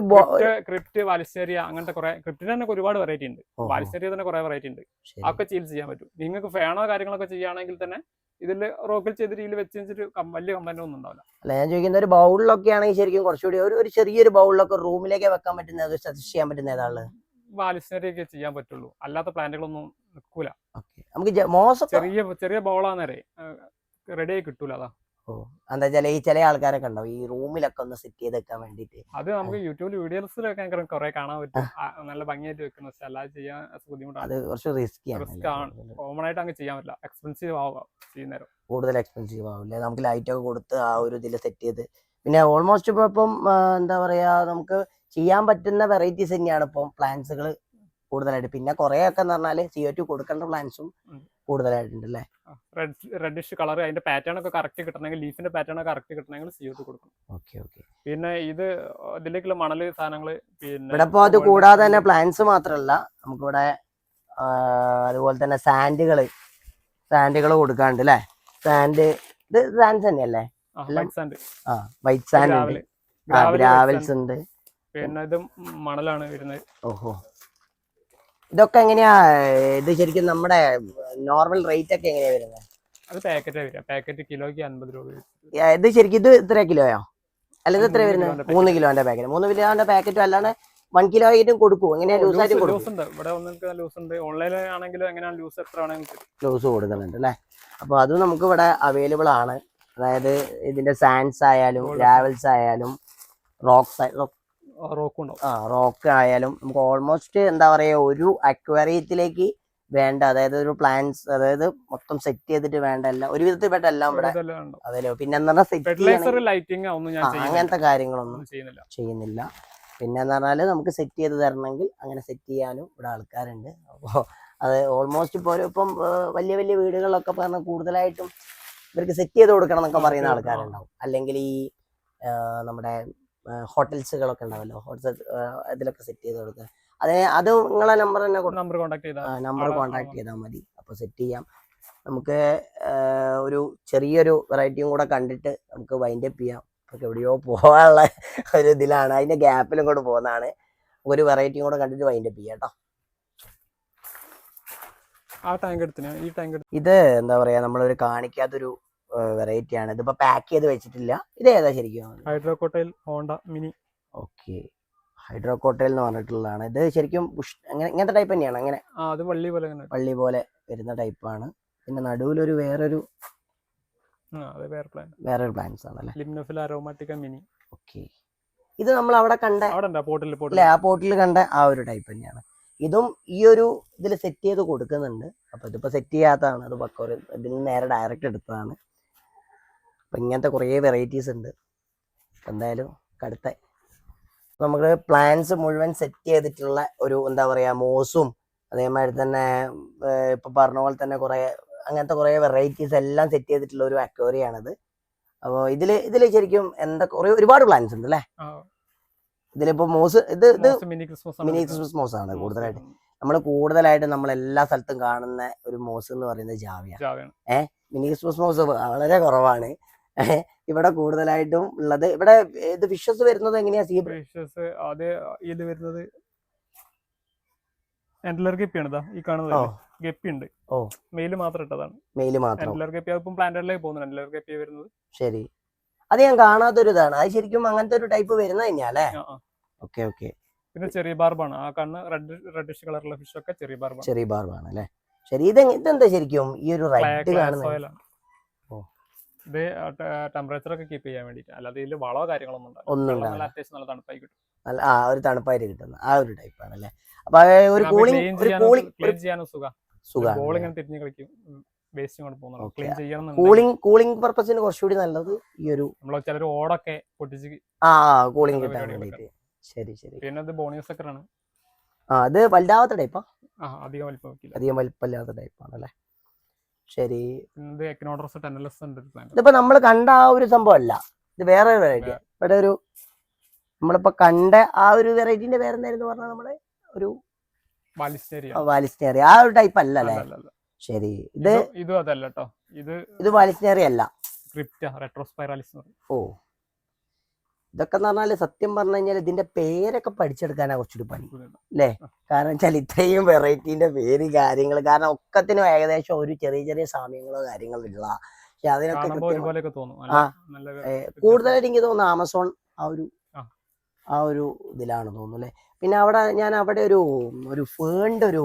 ക്രിപ്റ്റ് വാലിസ്റ്റേരിയ അങ്ങനത്തെ കുറെ ക്രിപ്റ്റിന് തന്നെ ഒരുപാട് വെറൈറ്റി ഉണ്ട്. വാലിസ്റ്റേരിയ തന്നെ കുറെ വെറൈറ്റി ഉണ്ട്. അതൊക്കെ ചികിത്സ ചെയ്യാൻ പറ്റും. നിങ്ങൾക്ക് ഫേണോ കാര്യങ്ങളൊക്കെ ചെയ്യുകയാണെങ്കിൽ തന്നെ ഇതിൽ റോക്കിൽ ചെയ്ത് ഇതിൽ വെച്ച് വെച്ചിട്ട് വലിയ കംപ്ലൈന്റ് ഒന്നും ഉണ്ടാവില്ല. അല്ല ഞാൻ ചോദിക്കുന്ന ഒരു ബൗളിലൊക്കെ ആണെങ്കിൽ ശരിക്കും കുറച്ചുകൂടി ഒരു ഒരു ചെറിയൊരു ബൗളിലൊക്കെ റൂമിലേക്ക് വെക്കാൻ പറ്റുന്ന സജസ്റ്റ് ചെയ്യാൻ പറ്റുന്ന ഏതാണ് വാലിസ്റ്റേരിയ ചെയ്യാൻ പറ്റുള്ളൂ. അല്ലാത്ത പ്ലാന്റുകളൊന്നും നിൽക്കൂല. നമുക്ക് ചെറിയ ചെറിയ ബോളാന്നേരെ. റെഡി ആയി കിട്ടൂല അതാ. ഓ എന്താ വെച്ചാൽ ഈ ചില ആൾക്കാരൊക്കെ ഉണ്ടാവും ഈ റൂമിലൊക്കെ ഒന്ന് സെറ്റ് ചെയ്ത് വെക്കാൻ വേണ്ടിട്ട്. അത് നമുക്ക് യൂട്യൂബിൽ വീഡിയോസിലൊക്കെ കുറെ കാണാൻ പറ്റും. നല്ല ഭംഗിയായിട്ട് വെക്കുന്ന പക്ഷെ അല്ലാതെ ചെയ്യാൻ ബുദ്ധിമുട്ടാണ്. അത് കുറച്ച് റിസ്ക് ആണ്. കോമൺ ആയിട്ട് അങ്ങ് ചെയ്യാൻ പറ്റില്ല. എക്സ്പെൻസീവ് ആവുക ചെയ്യുന്നേരം. കൂടുതൽ എക്സ്പെൻസീവ് ആവില്ലേ നമുക്ക് ലൈറ്റ് ഒക്കെ കൊടുത്ത് ആ ഒരു ഇതിൽ സെറ്റ് ചെയ്ത്. പിന്നെ ഓൾമോസ്റ്റ് ഇപ്പൊ ഇപ്പം എന്താ പറയാ നമുക്ക് ചെയ്യാൻ പറ്റുന്ന വെറൈറ്റീസ് തന്നെയാണ് ഇപ്പം പ്ലാന്റ്സുകൾ കൂടുതലായിട്ട്. പിന്നെ കുറെ ഒക്കെ എന്ന് പറഞ്ഞാൽ സി ഒ ടു കൊടുക്കേണ്ട പ്ലാന്റ്സും. കൂടുതലായിട്ടുണ്ട് അല്ലേ റെഡ് റെഡിഷ് കളർ അതിന്റെ പാറ്റേൺ ഒക്കെ കറക്റ്റ് കിട്ടണമെങ്കിൽ ലീഫിന്റെ പാറ്റേൺ ഒക്കെ കറക്റ്റ് കിട്ടണമെങ്കിൽ സി കൊടുക്കണം. ഓക്കെ ഓക്കെ പിന്നെ ഇത് ഇതിലേക്കുള്ള മണൽ സാധനങ്ങൾ പിന്നെ ഇവിടെ അത് കൂടാതെ തന്നെ പ്ലാന്റ്സ് മാത്രമല്ല നമുക്കിവിടെ അതുപോലെ തന്നെ സാൻഡുകൾ സാൻഡുകൾ കൊടുക്കാണ്ട് അല്ലേ? സാൻഡ് ഇത് സാൻഡ് തന്നെയല്ലേ? ആ, വൈറ്റ് സാൻഡ് ഉണ്ട്. ഗ്രാവൽസ് ഉണ്ട്. പിന്നെ ഇത് മണലാണ് വരുന്നത്. ഓഹോ. ഇതൊക്കെ എങ്ങനെയാ ഇത് ശരിക്കും നമ്മുടെ നോർമൽ റേറ്റ് ഒക്കെ എങ്ങനെയാ വരുന്നത് അത് പാക്കറ്റ് വരിക. പാക്കറ്റ് കിലോയ്ക്ക് അൻപത് രൂപ. ഇത് ശരിക്കും ഇത് ഇത്ര കിലോയോ? അല്ല ഇത് എത്ര വരുന്നത് മൂന്ന് കിലോന്റെ പാക്കറ്റ് മൂന്ന് കിലോന്റെ പാക്കറ്റും അല്ലാണ്ട് വൺ കിലോ ആയിട്ടും കൊടുക്കും എങ്ങനെയാ ലൂസ് ആയിട്ട് കൊടുക്കും ഇവിടെ ഒന്നിട്ട് ലൂസ് ഉണ്ട്. ഓൺലൈനിൽ ആണെങ്കിലും എങ്ങനെയാണ് ലൂസ് എത്ര ആണെങ്കിലും ലൂസ് കൊടുക്കുന്നുണ്ട് അല്ലേ? അപ്പോൾ അത് നമുക്ക് ഇവിടെ അവൈലബിൾ ആണ്. അതായത് ഇതിന്റെ സാൻസ് ആയാലും ട്രാവൽസ് ഗ്രാവൽസ് ആയാലും റോക്സ് റോക്കും ഉണ്ടാവും. ആ റോക്ക് ആയാലും നമുക്ക് ഓൾമോസ്റ്റ് എന്താ പറയുക ഒരു അക്വേറിയത്തിലേക്ക് വേണ്ട അതായത് ഒരു പ്ലാന്റ്സ് അതായത് മൊത്തം സെറ്റ് ചെയ്തിട്ട് വേണ്ട എല്ലാം ഒരു വിധത്തിൽപ്പെട്ട എല്ലാം ഇവിടെ അതല്ലോ പിന്നെ ലൈറ്റിംഗ് അങ്ങനത്തെ കാര്യങ്ങളൊന്നും ചെയ്യുന്നില്ല. പിന്നെ എന്ന് പറഞ്ഞാൽ നമുക്ക് സെറ്റ് ചെയ്ത് തരണമെങ്കിൽ അങ്ങനെ സെറ്റ് ചെയ്യാനും ഇവിടെ ആൾക്കാരുണ്ട്. അപ്പോൾ അത് ഓൾമോസ്റ്റ് ഇപ്പോൾ ഇപ്പം വലിയ വലിയ വീടുകളിലൊക്കെ പറഞ്ഞാൽ കൂടുതലായിട്ടും ഇവർക്ക് സെറ്റ് ചെയ്ത് കൊടുക്കണം എന്നൊക്കെ പറയുന്ന. ആൾക്കാരുണ്ടാവും. അല്ലെങ്കിൽ ഈ നമ്മുടെ ഹോട്ടൽസുകളൊക്കെ ഉണ്ടാവല്ലോ. ഹോട്ടൽ ഇതിലൊക്കെ സെറ്റ് ചെയ്ത് കൊടുക്കുക അതെ അത് നിങ്ങളെ നമ്പർ തന്നെ നമ്പർ കോൺടാക്ട് ചെയ്താൽ നമ്പർ കോൺടാക്ട് ചെയ്താൽ മതി. അപ്പോൾ സെറ്റ് ചെയ്യാം. നമുക്ക് ഒരു ചെറിയൊരു വെറൈറ്റിയും കൂടെ കണ്ടിട്ട് നമുക്ക് വൈൻഡ് അപ്പ് ചെയ്യാം. നമുക്ക് എവിടെയോ പോകാനുള്ള ഒരു ഇതിലാണ്. അതിന്റെ ഗ്യാപ്പിലും കൂടെ പോകുന്നതാണ്. ഒരു വെറൈറ്റിയും കൂടെ കണ്ടിട്ട് വൈൻഡ് അപ്പ് ചെയ്യാം കേട്ടോ ആ ടാങ്ക് എടുത്തിന്. ഈ ടാങ്ക് ഇത് എന്താ പറയാ? നമ്മളൊരു കാണിക്കാത്തൊരു വെറൈറ്റി ആണ്. ഇതിപ്പോ പാക്ക് ചെയ്ത് വെച്ചിട്ടില്ല. ഇത് ഏതാ ശരിക്കും? ഹൈഡ്രോകോട്ടയിൽ ഹോണ്ട മിനി. ഓക്കെ. ഹൈഡ്രോകോട്ടൈൽ എന്ന് പറഞ്ഞിട്ടുള്ളതാണ്. ഇത് ശരിക്കും അങ്ങനെ ഇങ്ങനത്തെ ടൈപ്പ് തന്നെയാണ്. അങ്ങനെ അത് വള്ളി പോലെ വള്ളി പള്ളി പോലെ വരുന്ന ടൈപ്പാണ് പിന്നെ നടുവിലൊരു വേറൊരു വേറൊരു പ്ലാന്റ്സ് ആണല്ലേ? Limnophila aromatica mini okay. ഇത് നമ്മൾ അവിടെ കണ്ട അവിടെ പോട്ടിൽ പോട്ടിൽ ആ പോർട്ടിൽ കണ്ട ആ ഒരു ടൈപ്പ് തന്നെയാണ്. ഇതും ഈ ഒരു ഇതിൽ സെറ്റ് ചെയ്ത് കൊടുക്കുന്നുണ്ട്. അപ്പൊ ഇതിപ്പോ സെറ്റ് ചെയ്യാത്തതാണ്. അത് പക്ക ഇതിൽ നിന്ന് നേരെ ഡയറക്റ്റ് എടുത്തതാണ്. അപ്പൊ ഇങ്ങനത്തെ കുറേ വെറൈറ്റീസ് ഉണ്ട്. എന്തായാലും കടുത്ത. നമുക്ക് പ്ലാൻസ് മുഴുവൻ സെറ്റ് ചെയ്തിട്ടുള്ള ഒരു എന്താ പറയുക മോസും അതേമാതിരി തന്നെ ഇപ്പം പറഞ്ഞ പോലെ തന്നെ കുറേ അങ്ങനത്തെ കുറേ വെറൈറ്റീസ് എല്ലാം സെറ്റ് ചെയ്തിട്ടുള്ള ഒരു അക്വേറിയാണിത് അപ്പോൾ ഇതിൽ ഇതിൽ ശരിക്കും എന്താ കുറേ ഒരുപാട് പ്ലാൻസ് ഉണ്ട് അല്ലേ? ഇതിലിപ്പോ മോസ് ഇത് ഇത് മിനി ക്രിസ്മസ് മോസ് ആണ് കൂടുതലായിട്ട്. നമ്മൾ കൂടുതലായിട്ട് നമ്മൾ എല്ലാ സ്ഥലത്തും കാണുന്ന ഒരു മോസ് എന്ന് പറയുന്നത് ജാവിയാണ്. ഏഹ് മിനി ക്രിസ്മസ് മോസ് വളരെ കുറവാണ്. ഇവിടെ കൂടുതലായിട്ടും ഉള്ളത്. ഇവിടെ ഇത് ഫിഷസ് വരുന്നത് എങ്ങനെയാ സീ ഫിഷസ് അത് ഇത് വരുന്നത് എൻഡലർ ഗപ്പിയാണ് ഈ കാണുന്നത് ഗപ്പി ഉണ്ട് ഓ. മെയിൽ മാത്രം ഇട്ടതാണ്. മെയിൽ മാത്രം. രണ്ടിലർ ഗപ്പി അതിപ്പം പ്ലാന്റഡിലേക്ക് പോകുന്നു രണ്ടിലർ ഗപ്പി വരുന്നത്. ശരി. അത് ഞാൻ കാണാത്തൊരു ഇതാണ് അത് ശരിക്കും അങ്ങനത്തെ ഒരു ടൈപ്പ് വരുന്ന തന്നെയാ അല്ലേ. Okay okay. പിന്നെ ചെറിയ ബാർബാണ്. ആ കണ്ണ് റെഡ് റെഡിഷ് കളറുള്ള ഫിഷ് ഒക്കെ ചെറിയ ബാർബാണ്. ചെറിയ ബാർബാണ് അല്ലേ? ശരി ഇത് ഇതെന്താ ശരിക്കും ഈ ഒരു റെഡ് കാണുന്നത്. ഇത് ടെമ്പറേച്ചർ ഒക്കെ കീപ്പ് ചെയ്യാൻ വേണ്ടിട്ട് അല്ലാതെ ഇതിൽ വളമോ കാര്യങ്ങളൊന്നും ഉണ്ടാവില്ല. ഒന്നും നല്ല ഉണ്ടാവില്ല. അത്യാവശ്യം നല്ല തണുപ്പായി കിട്ടും. അല്ല ആ ഒരു തണുപ്പായിട്ട് കിട്ടുന്ന. ആ ഒരു അല്ലേ? അപ്പൊ ഒരു കൂളിംഗ് ഒരു കൂളിംഗ് ക്ലീൻ ചെയ്യാനും സുഖം. ബോൾ ഇങ്ങനെ തിരിഞ്ഞു കളിക്കും. വേസ്റ്റ് കൊണ്ട് പോകുന്നത് ക്ലീൻ ചെയ്യണം കൂളിംഗ് കൂളിംഗ് പർപ്പസിന് കുറച്ചുകൂടി നല്ലത് ഈ ഒരു നമ്മൾ ചിലർ ഓടൊക്കെ പൊട്ടിച്ച് ആ കൂളിംഗ് കിട്ടാൻ. വേണ്ടിയിട്ട്. ശരി ശരി. പിന്നെ ബോണിയസ് ഒക്കെ ആണ്. ആ അത് വലുതാവാത്ത ടൈപ്പാ അധികം വലിപ്പം അധികം വലിപ്പമില്ലാത്ത ടൈപ്പാണ് അല്ലേ? ശരി. ഇതിപ്പോ നമ്മൾ കണ്ട ആ ഒരു സംഭവം അല്ല ഇത് വേറെ ഒരു വെറൈറ്റി ഇവിടെ ഒരു നമ്മളിപ്പോ കണ്ട ആ ഒരു വെറൈറ്റിന്റെ പേരെന്തായിരുന്നു പറഞ്ഞാൽ നമ്മൾ? ഒരു വാലിസ്റ്റേറിയ ആ ഒരു ടൈപ്പ് അല്ല അല്ലേ? ശരി. ഇത് ഇത് അതല്ല കേട്ടോ ഇത് ഇത് വാലിസ്റ്റേറിയ അല്ല. ഓ. ഇതൊക്കെ എന്ന് പറഞ്ഞാൽ സത്യം പറഞ്ഞു കഴിഞ്ഞാൽ ഇതിന്റെ പേരൊക്കെ പഠിച്ചെടുക്കാനാ കുറച്ചുകൂടി പണി. അല്ലേ? കാരണം വെച്ചാൽ ഇത്രയും വെറൈറ്റീന്റെ പേര് കാര്യങ്ങൾ കാരണം ഒക്കത്തിനും ഏകദേശം ഒരു ചെറിയ ചെറിയ സാമ്യങ്ങളോ കാര്യങ്ങളോ ഉള്ള പക്ഷെ അതിനൊക്കെ ആ. കൂടുതലായിട്ട് എനിക്ക് തോന്നുന്നു ആമസോൺ ആ ഒരു ആ. ഒരു ഇതിലാണ് തോന്നുന്നു അല്ലേ? പിന്നെ അവിടെ ഞാൻ അവിടെ ഒരു ഒരു ഫേണിന്റെ ഒരു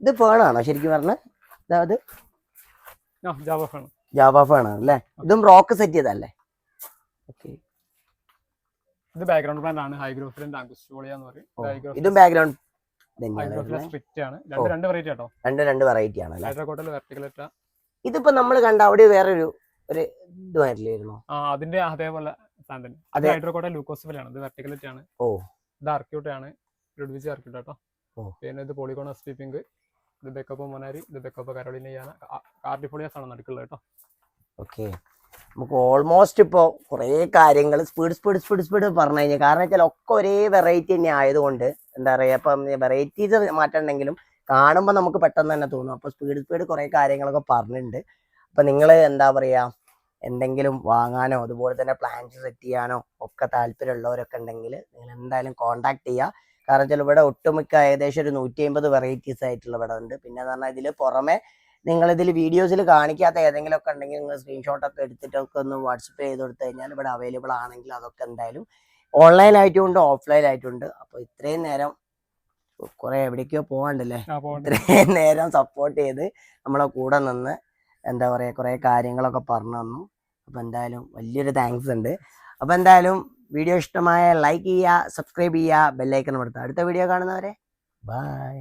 ഇത് ഫേണാണോ ശരിക്കും പറഞ്ഞത് അതായത് ജാവ ജാവ ഫേൺ അല്ലേ? ഇതും റോക്ക് സെറ്റ് ചെയ്തല്ലേ ഓക്കെ ഇത് ബാക്ക്ഗ്രൗണ്ട് പ്ലാന്റ് ആണ്. ഹൈഗ്രോഫിലിന്റെ അഗുസ്റ്റോളിയ എന്ന് പറയും. ഇതും ബാക്ക്ഗ്രൗണ്ട് ഹൈഗ്രോഫില ആണ്. രണ്ട് രണ്ട് വെറൈറ്റി ആട്ടോ. രണ്ട് രണ്ട് വെറൈറ്റി ആണ് അല്ലേ? ഹൈഡ്രോകോട്ടൽ വെർട്ടിക്കലറ്റ ഇതിപ്പോ നമ്മൾ കണ്ട അവിടെ വേറൊരു ഒരു ഇത് വരില്ലായിരുന്നു ആ അതിന്റെ അതേപോലെ അതെ. ഹൈഡ്രോകോട്ട ലൂക്കോസിഫിലാണ് ഇത് വെർട്ടിക്കലറ്റ് ആണ്. ഓ. ഇത് അർക്യൂട്ട് ആണ്. ലുഡ്വിച്ച് അർക്യൂട്ട് കേട്ടോ ഓ. പിന്നെ ഇത് പോളിഗോൺ സ്പീപ്പിംഗ് ഇത് ബെക്കപ്പ് മൊനാരി ഇത് ബെക്കപ്പ് കരോളിനെയാണ് കാർഡിഫോളിയസ് ആണ് നടുക്കുള്ളത് കേട്ടോ. ഓക്കെ നമുക്ക് ഓൾമോസ്റ്റ് ഇപ്പോൾ കുറേ കാര്യങ്ങൾ സ്പീഡ് സ്പീഡ് സ്പീഡ് സ്പീഡ് പറഞ്ഞു കഴിഞ്ഞാൽ കാരണം വെച്ചാൽ ഒക്കെ ഒരേ വെറൈറ്റി തന്നെ ആയതുകൊണ്ട് എന്താ പറയുക ഇപ്പം വെറൈറ്റീസ് മാറ്റണമെങ്കിലും കാണുമ്പോൾ നമുക്ക് പെട്ടെന്ന് തന്നെ തോന്നും. അപ്പോൾ സ്പീഡ് സ്പീഡ് കുറേ കാര്യങ്ങളൊക്കെ പറഞ്ഞിട്ടുണ്ട്. അപ്പം നിങ്ങൾ എന്താ പറയുക എന്തെങ്കിലും വാങ്ങാനോ അതുപോലെ തന്നെ പ്ലാൻസ് സെറ്റ് ചെയ്യാനോ ഒക്കെ താല്പര്യമുള്ളവരൊക്കെ ഉണ്ടെങ്കിൽ നിങ്ങൾ എന്തായാലും കോൺടാക്ട് ചെയ്യുക. കാരണം വെച്ചാൽ ഇവിടെ ഒട്ടുമിക്ക ഏകദേശം ഒരു നൂറ്റി അമ്പത് വെറൈറ്റീസ് ആയിട്ടുള്ള ഇവിടെ ഉണ്ട് പിന്നെ എന്ന് പറഞ്ഞാൽ ഇതിൽ പുറമെ നിങ്ങൾ ഇതിൽ വീഡിയോസിൽ കാണിക്കാത്ത ഏതെങ്കിലും ഒക്കെ ഉണ്ടെങ്കിൽ നിങ്ങൾ സ്ക്രീൻഷോട്ട് ഒക്കെ എടുത്തിട്ടൊക്കെ ഒന്ന് വാട്സപ്പ് ചെയ്ത് കൊടുത്തു കഴിഞ്ഞാൽ ഇവിടെ അവൈലബിൾ ആണെങ്കിൽ അതൊക്കെ എന്തായാലും ഓൺലൈൻ ആയിട്ടും ഉണ്ട് ഓഫ്ലൈൻ ആയിട്ടുണ്ട്. അപ്പോൾ ഇത്രയും നേരം കുറെ എവിടേക്കോ പോകാണ്ടല്ലേ ആ ഇത്രയും നേരം സപ്പോർട്ട് ചെയ്ത് നമ്മളെ കൂടെ നിന്ന് എന്താ പറയുക കുറേ കാര്യങ്ങളൊക്കെ പറഞ്ഞു തന്നു. അപ്പോൾ എന്തായാലും വലിയൊരു താങ്ക്സ് ഉണ്ട്. അപ്പോൾ എന്തായാലും വീഡിയോ ഇഷ്ടമായ ലൈക്ക് ചെയ്യുക സബ്സ്ക്രൈബ് ചെയ്യുക ബെല്ലൈക്കൺ കൊടുത്താൽ അടുത്ത വീഡിയോ കാണുന്നവരെ ബൈ